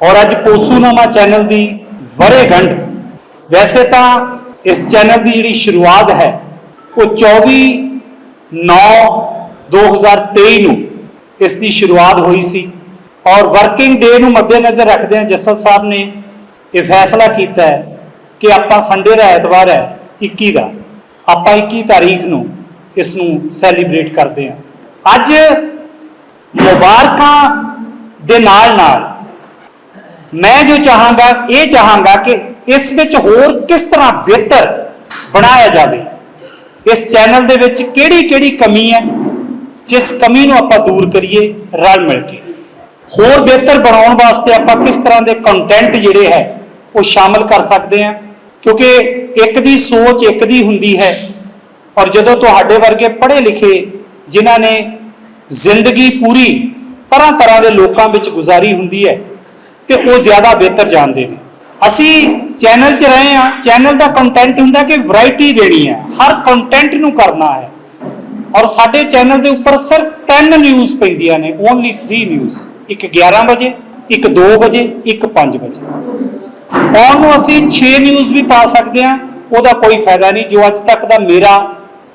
ਔਰ ਅੱਜ ਪੋਸੂਨਾਮਾ ਚੈਨਲ ਦੀ ਵਰੇਗੰਢ ਵੈਸੇ ਤਾਂ ਇਸ ਚੈਨਲ ਦੀ ਜਿਹੜੀ ਸ਼ੁਰੂਆਤ ਹੈ, ਉਹ 24 9 2023 ਨੂੰ ਇਸ ਦੀ ਸ਼ੁਰੂਆਤ ਹੋਈ ਸੀ। ਔਰ ਵਰਕਿੰਗ ਡੇ ਨੂੰ ਮੱਦੇਨਜ਼ਰ ਰੱਖਦਿਆਂ ਜਸਲ ਸਾਹਿਬ ਨੇ ਇਹ ਫੈਸਲਾ ਕੀਤਾ ਹੈ ਕਿ ਆਪਾਂ ਸੰਡੇ ਦਾ ਐਤਵਾਰ ਹੈ 21 ਦਾ। ਆਪਾਂ 21 ਤਾਰੀਖ ਨੂੰ ਇਸ ਨੂੰ ਸੈਲੀਬ੍ਰੇਟ ਕਰਦੇ ਹਾਂ। ਅੱਜ ਮੁਬਾਰਕਾਂ ਦੇ ਨਾਲ ਨਾਲ ਮੈਂ ਜੋ ਚਾਹਾਂਗਾ, ਇਹ ਚਾਹਾਂਗਾ ਕਿ ਇਸ ਵਿੱਚ ਹੋਰ ਕਿਸ ਤਰ੍ਹਾਂ ਬਿਹਤਰ ਬਣਾਇਆ ਜਾਵੇ। ਇਸ ਚੈਨਲ ਦੇ ਵਿੱਚ ਕਿਹੜੀ ਕਿਹੜੀ ਕਮੀ ਹੈ, ਜਿਸ ਕਮੀ ਨੂੰ ਆਪਾਂ ਦੂਰ ਕਰੀਏ ਰਲ ਮਿਲ ਕੇ। ਹੋਰ ਬਿਹਤਰ ਬਣਾਉਣ ਵਾਸਤੇ ਆਪਾਂ ਕਿਸ ਤਰ੍ਹਾਂ ਦੇ ਕੰਟੈਂਟ ਜਿਹੜੇ ਹੈ, ਉਹ ਸ਼ਾਮਲ ਕਰ ਸਕਦੇ ਹਾਂ। ਕਿਉਂਕਿ ਇੱਕ ਦੀ ਸੋਚ ਇੱਕ ਦੀ ਹੁੰਦੀ ਹੈ, ਔਰ ਜਦੋਂ ਤੁਹਾਡੇ ਵਰਗੇ ਪੜ੍ਹੇ ਲਿਖੇ ਜਿਨ੍ਹਾਂ ਨੇ ਜ਼ਿੰਦਗੀ ਪੂਰੀ ਤਰ੍ਹਾਂ ਤਰ੍ਹਾਂ ਦੇ ਲੋਕਾਂ ਵਿੱਚ ਗੁਜ਼ਾਰੀ ਹੁੰਦੀ ਹੈ ਤੇ ਉਹ ਜ਼ਿਆਦਾ ਬਿਹਤਰ ਜਾਣਦੇ ਨੇ। ਅਸੀਂ ਚੈਨਲ 'ਚ ਰਹੇ ਹਾਂ, ਚੈਨਲ ਦਾ ਕੰਟੈਂਟ ਹੁੰਦਾ ਕਿ ਵੈਰਾਈਟੀ ਦੇਣੀ ਹੈ, ਹਰ ਕੰਟੈਂਟ ਨੂੰ ਕਰਨਾ ਹੈ। ਔਰ ਸਾਡੇ ਚੈਨਲ ਦੇ ਉੱਪਰ ਸਿਰਫ 10 ਨਿਊਜ਼ ਪੈਂਦੀਆਂ ਨੇ ਓਨਲੀ 3 ਨਿਊਜ਼ ਇੱਕ 11 ਵਜੇ, ਇੱਕ 2 ਵਜੇ, ਇੱਕ 5 ਵਜੇ। ਔਨ ਨੂੰ ਅਸੀਂ 6 ਨਿਊਜ਼ ਵੀ ਪਾ ਸਕਦੇ ਹਾਂ, ਉਹਦਾ ਕੋਈ ਫਾਇਦਾ ਨਹੀਂ, ਜੋ ਅੱਜ ਤੱਕ ਦਾ ਮੇਰਾ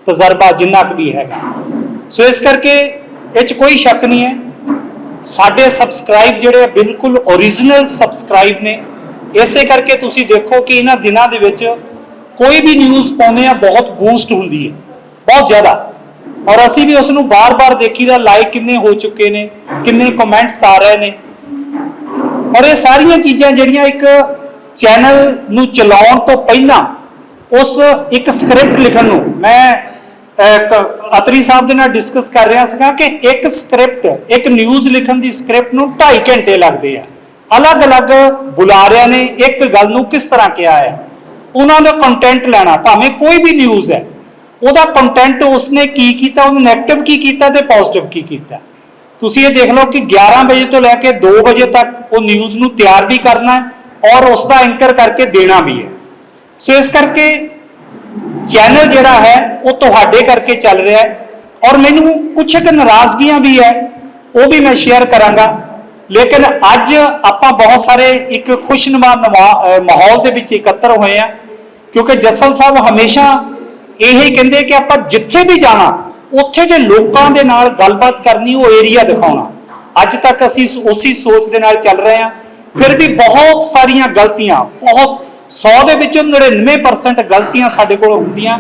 ਤਜਰਬਾ ਜਿੰਨਾ ਕੁ ਵੀ ਹੈਗਾ। ਸੋ ਇਸ ਕਰਕੇ ਇਹ 'ਚ ਕੋਈ ਸ਼ੱਕ ਨਹੀਂ ਹੈ ਸਾਡੇ ਸਬਸਕ੍ਰਾਈਬ ਜਿਹੜੇ ਆ, ਬਿਲਕੁਲ ਓਰੀਜਨਲ ਸਬਸਕ੍ਰਾਈਬ ਨੇ। ਇਸੇ ਕਰਕੇ ਤੁਸੀਂ ਦੇਖੋ ਕਿ ਇਹਨਾਂ ਦਿਨਾਂ ਦੇ ਵਿੱਚ ਕੋਈ ਵੀ ਨਿਊਜ਼ ਪਾਉਂਦੇ ਆ ਬਹੁਤ ਬੂਸਟ ਹੁੰਦੀ ਹੈ ਬਹੁਤ ਜ਼ਿਆਦਾ। ਔਰ ਅਸੀਂ ਵੀ ਉਸ ਨੂੰ ਬਾਰ-ਬਾਰ ਦੇਖੀਦਾ ਲਾਈਕ ਕਿੰਨੇ ਹੋ ਚੁੱਕੇ ਨੇ ਕਿੰਨੇ ਕਮੈਂਟਸ ਆ ਰਹੇ ਨੇ। ਔਰ ਇਹ ਸਾਰੀਆਂ ਚੀਜ਼ਾਂ ਜਿਹੜੀਆਂ ਇੱਕ ਚੈਨਲ ਨੂੰ ਚਲਾਉਣ ਤੋਂ ਪਹਿਲਾਂ ਉਸ ਇੱਕ ਸਕ੍ਰਿਪਟ ਲਿਖਣ ਨੂੰ ਮੈਂ ਅਤਰੀ ਸਾਹਿਬ ਦੇ ਨਾਲ ਡਿਸਕਸ ਕਰ ਰਿਹਾ ਸੀਗਾ ਕਿ ਇੱਕ ਸਕ੍ਰਿਪਟ ਇੱਕ ਨਿਊਜ਼ ਲਿਖਣ ਦੀ ਸਕ੍ਰਿਪਟ ਨੂੰ 2.5 ਘੰਟੇ ਲੱਗਦੇ ਆ। ਅਲੱਗ-ਅਲੱਗ ਬੁਲਾਰਿਆਂ ਨੇ ਇੱਕ ਗੱਲ ਨੂੰ ਕਿਸ ਤਰ੍ਹਾਂ ਕਿਹਾ ਹੈ ਉਹਨਾਂ ਦਾ ਕੰਟੈਂਟ ਲੈਣਾ, ਭਾਵੇਂ ਕੋਈ ਵੀ ਨਿਊਜ਼ ਹੈ। ਉਹਦਾ ਕੰਟੈਂਟ ਉਸਨੇ ਕੀ ਕੀਤਾ, ਉਹਨੂੰ 네ਗੇਟਿਵ ਕੀ ਕੀਤਾ ਤੇ ਪੋਜ਼ਿਟਿਵ ਕੀ ਕੀਤਾ? ਤੁਸੀਂ ਇਹ ਦੇਖ ਲਓ ਕਿ 11 ਵਜੇ ਤੋਂ ਲੈ ਕੇ 2 ਵਜੇ ਤੱਕ ਉਹ ਨਿਊਜ਼ ਨੂੰ ਤਿਆਰ ਵੀ ਕਰਨਾ ਹੈ ਔਰ ਉਸ ਦਾ ਐਂਕਰ ਕਰਕੇ ਦੇਣਾ ਵੀ ਹੈ। ਸੋ ਇਸ ਕਰਕੇ ਚੈਨਲ ਜਿਹੜਾ ਹੈ, ਉਹ ਤੁਹਾਡੇ ਕਰਕੇ ਚੱਲ ਰਿਹਾ ਹੈ ਔਰ ਮੈਨੂੰ ਕੁਝ ਇੱਕ ਨਾਰਾਜ਼ਗੀਆਂ ਵੀ ਹੈ, ਉਹ ਵੀ ਮੈਂ ਸ਼ੇਅਰ ਕਰਾਂਗਾ। ਲੇਕਿਨ ਅੱਜ ਆਪਾਂ ਬਹੁਤ ਸਾਰੇ ਇੱਕ ਖੁਸ਼ਨੁਮਾ ਮਾਹੌਲ ਦੇ ਵਿੱਚ ਇਕੱਤਰ ਹੋਏ ਆ ਕਿਉਂਕਿ ਜਸਲ ਸਾਹਿਬ ਹਮੇਸ਼ਾ ਇਹੀ ਕਹਿੰਦੇ ਕਿ ਆਪਾਂ ਜਿੱਥੇ ਵੀ ਜਾਣਾ, ਉੱਥੇ ਦੇ ਲੋਕਾਂ ਦੇ ਨਾਲ ਗੱਲਬਾਤ ਕਰਨੀ, ਉਹ ਏਰੀਆ ਦਿਖਾਉਣਾ। ਅੱਜ ਤੱਕ ਅਸੀਂ ਸ- ਸੋਚ ਦੇ ਨਾਲ ਚੱਲ ਰਹੇ ਹਾਂ। ਫਿਰ ਵੀ ਬਹੁਤ ਸਾਰੀਆਂ ਗਲਤੀਆਂ, ਬਹੁਤ 100 ਦੇ ਵਿੱਚੋਂ 99% ਗਲਤੀਆਂ ਸਾਡੇ ਕੋਲ ਹੁੰਦੀਆਂ।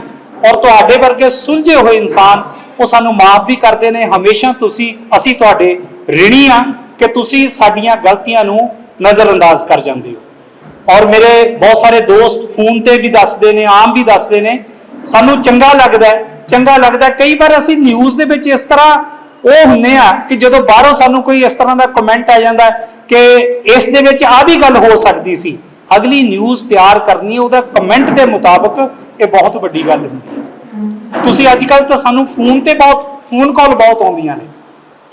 ਔਰ ਤੁਹਾਡੇ ਵਰਗੇ ਸੁਲਝੇ ਹੋਏ ਇਨਸਾਨ, ਉਹ ਸਾਨੂੰ ਮਾਫ ਵੀ ਕਰਦੇ ਨੇ। ਹਮੇਸ਼ਾ ਤੁਸੀਂ, ਅਸੀਂ ਤੁਹਾਡੇ ਰਿਣੀ ਆ ਕਿ ਤੁਸੀਂ ਸਾਡੀਆਂ ਗਲਤੀਆਂ ਨੂੰ ਨਜ਼ਰਅੰਦਾਜ਼ ਕਰ ਜਾਂਦੇ ਹੋ। ਔਰ ਮੇਰੇ ਬਹੁਤ ਸਾਰੇ ਦੋਸਤ ਫੋਨ ਤੇ ਵੀ ਦੱਸਦੇ ਨੇ, ਆਮ ਵੀ ਦੱਸਦੇ ਨੇ। ਸਾਨੂੰ ਚੰਗਾ ਲੱਗਦਾ ਚੰਗਾ ਲੱਗਦਾ ਕਈ ਵਾਰ ਅਸੀਂ ਨਿਊਜ਼ ਦੇ ਵਿੱਚ ਇਸ ਤਰ੍ਹਾਂ ਉਹ ਹੁੰਨੇ ਆ ਕਿ ਜਦੋਂ ਬਾਹਰੋਂ ਸਾਨੂੰ ਕੋਈ ਇਸ ਤਰ੍ਹਾਂ ਦਾ ਕਮੈਂਟ ਆ ਜਾਂਦਾ ਕਿ ਇਸ ਦੇ ਵਿੱਚ ਆਹ ਵੀ ਗੱਲ ਹੋ ਸਕਦੀ ਸੀ। ਅਗਲੀ ਨਿਊਜ਼ ਤਿਆਰ ਕਰਨੀ ਉਹਦਾ ਕਮੈਂਟ ਦੇ ਮੁਤਾਬਕ ਇਹ ਬਹੁਤ ਵੱਡੀ ਗੱਲ ਹੁੰਦੀ ਹੈ। ਤੁਸੀਂ ਅੱਜ ਕੱਲ ਤਾਂ ਸਾਨੂੰ ਫੋਨ ਤੇ ਬਹੁਤ ਫੋਨ ਕਾਲ ਬਹੁਤ ਆਉਂਦੀਆਂ ਨੇ।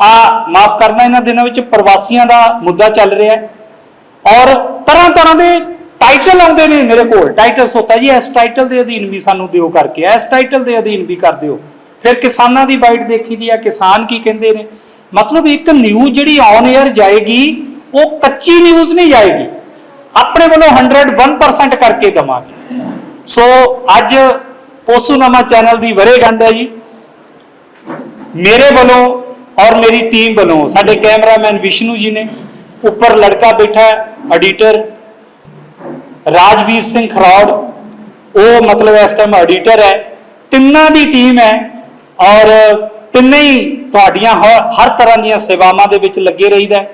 ਆ, ਮਾਫ ਕਰਨਾ, ਇਹਨਾਂ ਦਿਨਾਂ ਵਿੱਚ ਪ੍ਰਵਾਸੀਆਂ ਦਾ ਮੁੱਦਾ ਚੱਲ ਰਿਹਾ ਹੈ। ਔਰ ਤਰ੍ਹਾਂ ਤਰ੍ਹਾਂ ਦੇ ਟਾਈਟਲ ਆਉਂਦੇ ਨੇ ਮੇਰੇ ਕੋਲ। ਟਾਈਟਲ ਸੋਤਾ ਜੀ, ਇਸ ਟਾਈਟਲ ਦੇ ਅਧੀਨ ਵੀ ਸਾਨੂੰ ਦਿਓ ਕਰਕੇ, ਇਸ ਟਾਈਟਲ ਦੇ ਅਧੀਨ ਵੀ ਕਰ ਦਿਓ। ਫਿਰ ਕਿਸਾਨਾਂ ਦੀ ਬਾਈਟ ਦੇਖੀ ਦੀ ਆ, ਕਿਸਾਨ ਕੀ ਕਹਿੰਦੇ ਨੇ? ਮਤਲਬ ਇੱਕ ਨਿਊਜ਼ ਜਿਹੜੀ ਔਨ 에ਅਰ ਜਾਏਗੀ, ਉਹ ਕੱਚੀ ਨਿਊਜ਼ ਨਹੀਂ ਜਾਏਗੀ। ਆਪਣੇ ਵੱਲੋਂ 101% ਕਰਕੇ ਦਵਾਂਗੇ। ਸੋ ਅੱਜ ਪੋਸੂਨਾਮਾ ਚੈਨਲ ਦੀ ਵਰੇਗੰਢ ਹੈ ਜੀ। ਮੇਰੇ ਵੱਲੋਂ ਔਰ ਮੇਰੀ ਟੀਮ ਵੱਲੋਂ, ਸਾਡੇ ਕੈਮਰਾਮੈਨ ਵਿਸ਼ਨੂੰ ਜੀ ਨੇ, ਉੱਪਰ ਲੜਕਾ ਬੈਠਾ ਹੈ ਐਡੀਟਰ ਰਾਜਵੀਰ ਸਿੰਘ ਖਰੌੜ, ਉਹ ਮਤਲਬ ਇਸ ਟਾਈਮ ਐਡੀਟਰ ਹੈ। ਤਿੰਨਾਂ ਦੀ ਟੀਮ ਹੈ ਔਰ ਤਿੰਨੇ ਹੀ ਤੁਹਾਡੀਆਂ ਹਰ ਹਰ ਤਰ੍ਹਾਂ ਦੀਆਂ ਸੇਵਾਵਾਂ ਦੇ ਵਿੱਚ ਲੱਗੇ ਰਹੀਦਾ ਹੈ।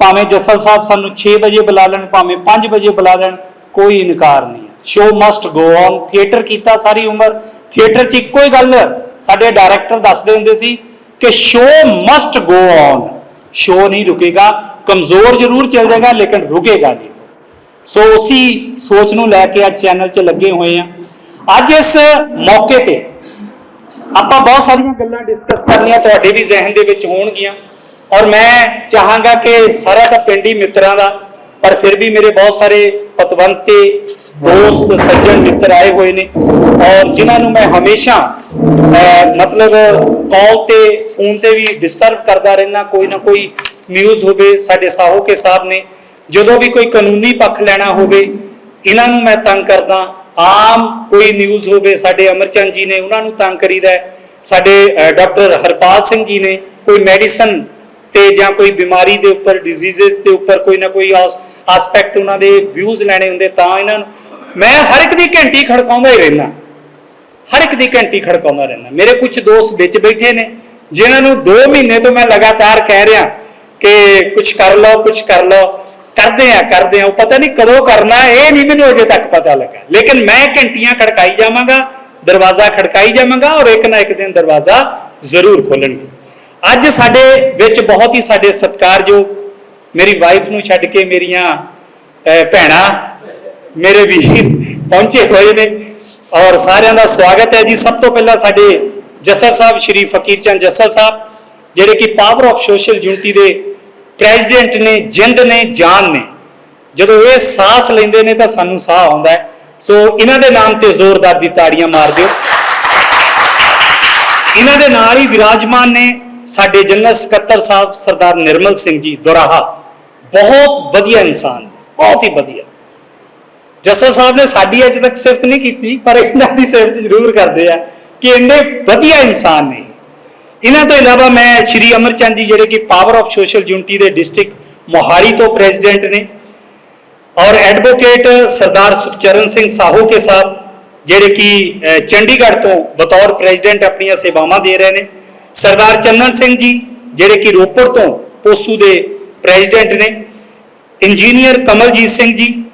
ਭਾਵੇਂ ਜੱਸਲ ਸਾਹਿਬ ਸਾਨੂੰ 6 ਵਜੇ ਬੁਲਾ ਲੈਣ, ਭਾਵੇਂ 5 ਵਜੇ ਬੁਲਾ ਲੈਣ, ਕੋਈ ਇਨਕਾਰ ਨਹੀਂ show must go on theatre ਕੀਤਾ ਸਾਰੀ ਉਮਰ। ਥੀਏਟਰ 'ਚ ਇੱਕੋ ਹੀ ਗੱਲ ਸਾਡੇ ਡਾਇਰੈਕਟਰ ਦੱਸਦੇ ਹੁੰਦੇ ਸੀ ਕਿ show must go on show ਨਹੀਂ ਰੁਕੇਗਾ, ਕਮਜ਼ੋਰ ਜ਼ਰੂਰ ਚੱਲ ਜਾਏਗਾ ਲੇਕਿਨ ਰੁਕੇਗਾ ਨਹੀਂ। ਸੋ ਉਸੀ ਸੋਚ ਨੂੰ ਲੈ ਕੇ ਅੱਜ ਚੈਨਲ 'ਚ ਲੱਗੇ ਹੋਏ ਆ ਅੱਜ ਇਸ ਮੌਕੇ ਤੇ ਆਪਾਂ ਬਹੁਤ ਸਾਰੀਆਂ ਗੱਲਾਂ ਡਿਸਕਸ ਕਰਨੀਆਂ ਤੁਹਾਡੇ ਵੀ ਜ਼ਿਹਨ ਦੇ ਵਿੱਚ ਹੋਣਗੀਆਂ। ਔਰ ਮੈਂ ਚਾਹਾਂਗਾ ਕਿ ਸਾਰਾ ਤਾਂ ਪਿੰਡ ਹੀ ਮਿੱਤਰਾਂ ਦਾ, ਪਰ ਫਿਰ ਵੀ ਮੇਰੇ ਬਹੁਤ ਸਾਰੇ ਪਤਵੰਤੇ, ਦੋਸਤ, ਸੱਜਣ ਮਿੱਤਰ ਆਏ ਹੋਏ ਨੇ। ਔਰ ਜਿਨ੍ਹਾਂ ਨੂੰ ਮੈਂ ਹਮੇਸ਼ਾ ਮਤਲਬ ਕਾਲ ਤੇ ਫੋਨ ਤੇ ਵੀ ਡਿਸਟਰਬ ਕਰਦਾ ਰਹਿੰਦਾ, ਕੋਈ ਨਾ ਕੋਈ ਨਿਊਜ਼ ਹੋਵੇ ਸਾਡੇ ਸਾਹੋਕੇ ਸਾਹਿਬ ਨੇ, ਜਦੋਂ ਵੀ ਕੋਈ ਕਾਨੂੰਨੀ ਪੱਖ ਲੈਣਾ ਹੋਵੇ, ਇਹਨਾਂ ਨੂੰ ਮੈਂ ਤੰਗ ਕਰਦਾ। ਆਮ ਕੋਈ ਨਿਊਜ਼ ਹੋਵੇ, ਸਾਡੇ ਅਮਰਚੰਦ ਜੀ ਨੇ, ਉਹਨਾਂ ਨੂੰ ਤੰਗ ਕਰੀਦਾ ਸਾਡੇ ਡਾਕਟਰ ਹਰਪਾਲ ਸਿੰਘ ਜੀ ਨੇ, ਕੋਈ ਮੈਡੀਸਨ ਤੇ ਜਾਂ ਕੋਈ ਬਿਮਾਰੀ ਦੇ ਉੱਪਰ ਡਿਜ਼ੀਜ਼ਸ ਦੇ ਉੱਪਰ ਕੋਈ ਨਾ ਕੋਈ ਆਸਪੈਕਟ ਉਹਨਾਂ ਦੇ ਵਿਊਜ਼ ਲੈਣੇ ਹੁੰਦੇ ਤਾਂ ਇਹਨਾਂ ਨੂੰ, ਮੈਂ ਹਰ ਇੱਕ ਦੀ ਘੰਟੀ ਖੜਕਾਉਂਦਾ ਹੀ ਰਹਿਣਾ ਹਰ ਇੱਕ ਦੀ ਘੰਟੀ ਖੜਕਾਉਂਦਾ ਰਹਿੰਦਾ ਮੇਰੇ ਕੁਝ ਦੋਸਤ ਵਿੱਚ ਬੈਠੇ ਨੇ, ਜਿਨ੍ਹਾਂ ਨੂੰ 2 ਮਹੀਨੇ ਤੋਂ ਮੈਂ ਲਗਾਤਾਰ ਕਹਿ ਰਿਹਾ ਕਿ ਕੁਝ ਕਰ ਲਓ ਕੁਝ ਕਰ ਲਓ। ਕਰਦੇ ਆ ਕਰਦੇ ਆ। ਉਹ ਪਤਾ ਨਹੀਂ ਕਦੋਂ ਕਰਨਾ ਇਹ ਨਹੀਂ ਮੈਨੂੰ ਅਜੇ ਤੱਕ ਪਤਾ ਲੱਗਾ। ਲੇਕਿਨ ਮੈਂ ਘੰਟੀਆਂ ਖੜਕਾਈ ਜਾਵਾਂਗਾ, ਦਰਵਾਜ਼ਾ ਖੜਕਾਈ ਜਾਵਾਂਗਾ ਔਰ ਇੱਕ ਨਾ ਇੱਕ ਦਿਨ ਦਰਵਾਜ਼ਾ ਜ਼ਰੂਰ ਖੋਲਣਗੇ। ਅੱਜ ਸਾਡੇ ਵਿੱਚ ਬਹੁਤ ਹੀ ਸਾਡੇ ਸਤਿਕਾਰਯੋਗ ਮੇਰੀ ਵਾਈਫ ਨੂੰ ਛੱਡ ਕੇ ਮੇਰੀਆਂ ਅਹ, ਭੈਣਾਂ ਮੇਰੇ ਵੀਰ ਪਹੁੰਚੇ ਹੋਏ ਨੇ ਔਰ ਸਾਰਿਆਂ ਦਾ ਸਵਾਗਤ ਹੈ ਜੀ। ਸਭ ਤੋਂ ਪਹਿਲਾਂ ਸਾਡੇ ਜੱਸਲ ਸਾਹਿਬ ਸ਼੍ਰੀ ਫਕੀਰ ਚੰਦ ਜੱਸਲ ਸਾਹਿਬ ਜਿਹੜੇ ਕਿ ਪਾਵਰ ਆਫ ਸੋਸ਼ਲ ਯੂਨਿਟੀ ਦੇ ਪ੍ਰੈਜ਼ੀਡੈਂਟ ਨੇ ਜਿੰਦ ਨੇ ਜਾਨ ਨੇ। ਜਦੋਂ ਇਹ ਸਾਹ ਲੈਂਦੇ ਨੇ ਤਾਂ ਸਾਨੂੰ ਸਾਹ ਆਉਂਦਾ ਹੈ। ਸੋ ਇਹਨਾਂ ਦੇ ਨਾਮ ਤੇ ਜ਼ੋਰਦਾਰ ਦੀ ਤਾੜੀਆਂ ਮਾਰ ਦਿਓ। ਇਹਨਾਂ ਦੇ ਨਾਲ ਹੀ ਵਿਰਾਜਮਾਨ ਨੇ ਸਾਡੇ ਜਨਰਲ ਸਕੱਤਰ ਸਾਹਿਬ ਸਰਦਾਰ ਨਿਰਮਲ ਸਿੰਘ ਜੀ ਦੁਰਾਹਾ ਬਹੁਤ ਵਧੀਆ ਇਨਸਾਨ ਬਹੁਤ ਹੀ ਵਧੀਆ। ਜੱਸਲ ਸਾਹਿਬ ਨੇ ਸਾਡੀ ਅਜੇ ਤੱਕ ਸਿਫਤ ਨਹੀਂ ਕੀਤੀ, ਪਰ ਇਹਨਾਂ ਦੀ ਸਿਫਤ ਜ਼ਰੂਰ ਕਰਦੇ ਆ ਕਿ ਇੰਨੇ ਵਧੀਆ ਇਨਸਾਨ ਨੇ ਇਹਨਾਂ ਤੋਂ ਇਲਾਵਾ ਮੈਂ ਸ਼੍ਰੀ ਅਮਰਚੰਦ ਜੀ ਜਿਹੜੇ ਕਿ ਪਾਵਰ ਆਫ ਸੋਸ਼ਲ ਯੂਨਿਟੀ ਦੇ ਡਿਸਟ੍ਰਿਕਟ ਮੋਹਾਲੀ ਤੋਂ ਪ੍ਰੈਜ਼ੀਡੈਂਟ ਨੇ ਔਰ ਐਡਵੋਕੇਟ ਸਰਦਾਰ ਸੁਖਚਰਨ ਸਿੰਘ ਸਾਹੂ ਕੇ ਸਾਹਿਬ, ਜਿਹੜੇ ਕਿ ਚੰਡੀਗੜ੍ਹ ਤੋਂ ਬਤੌਰ ਪ੍ਰੈਜ਼ੀਡੈਂਟ ਆਪਣੀਆਂ ਸੇਵਾਵਾਂ ਦੇ ਰਹੇ ਨੇ। ਸਰਦਾਰ ਚੰਨਨ ਸਿੰਘ ਜੀ, ਜਿਹੜੇ ਕਿ ਰੋਪੜ ਤੋਂ ਪੋਸੂ ਦੇ ਪ੍ਰੈਜ਼ੀਡੈਂਟ ਨੇ, ਇੰਜੀਨੀਅਰ ਕਮਲਜੀਤ ਸਿੰਘ ਜੀ,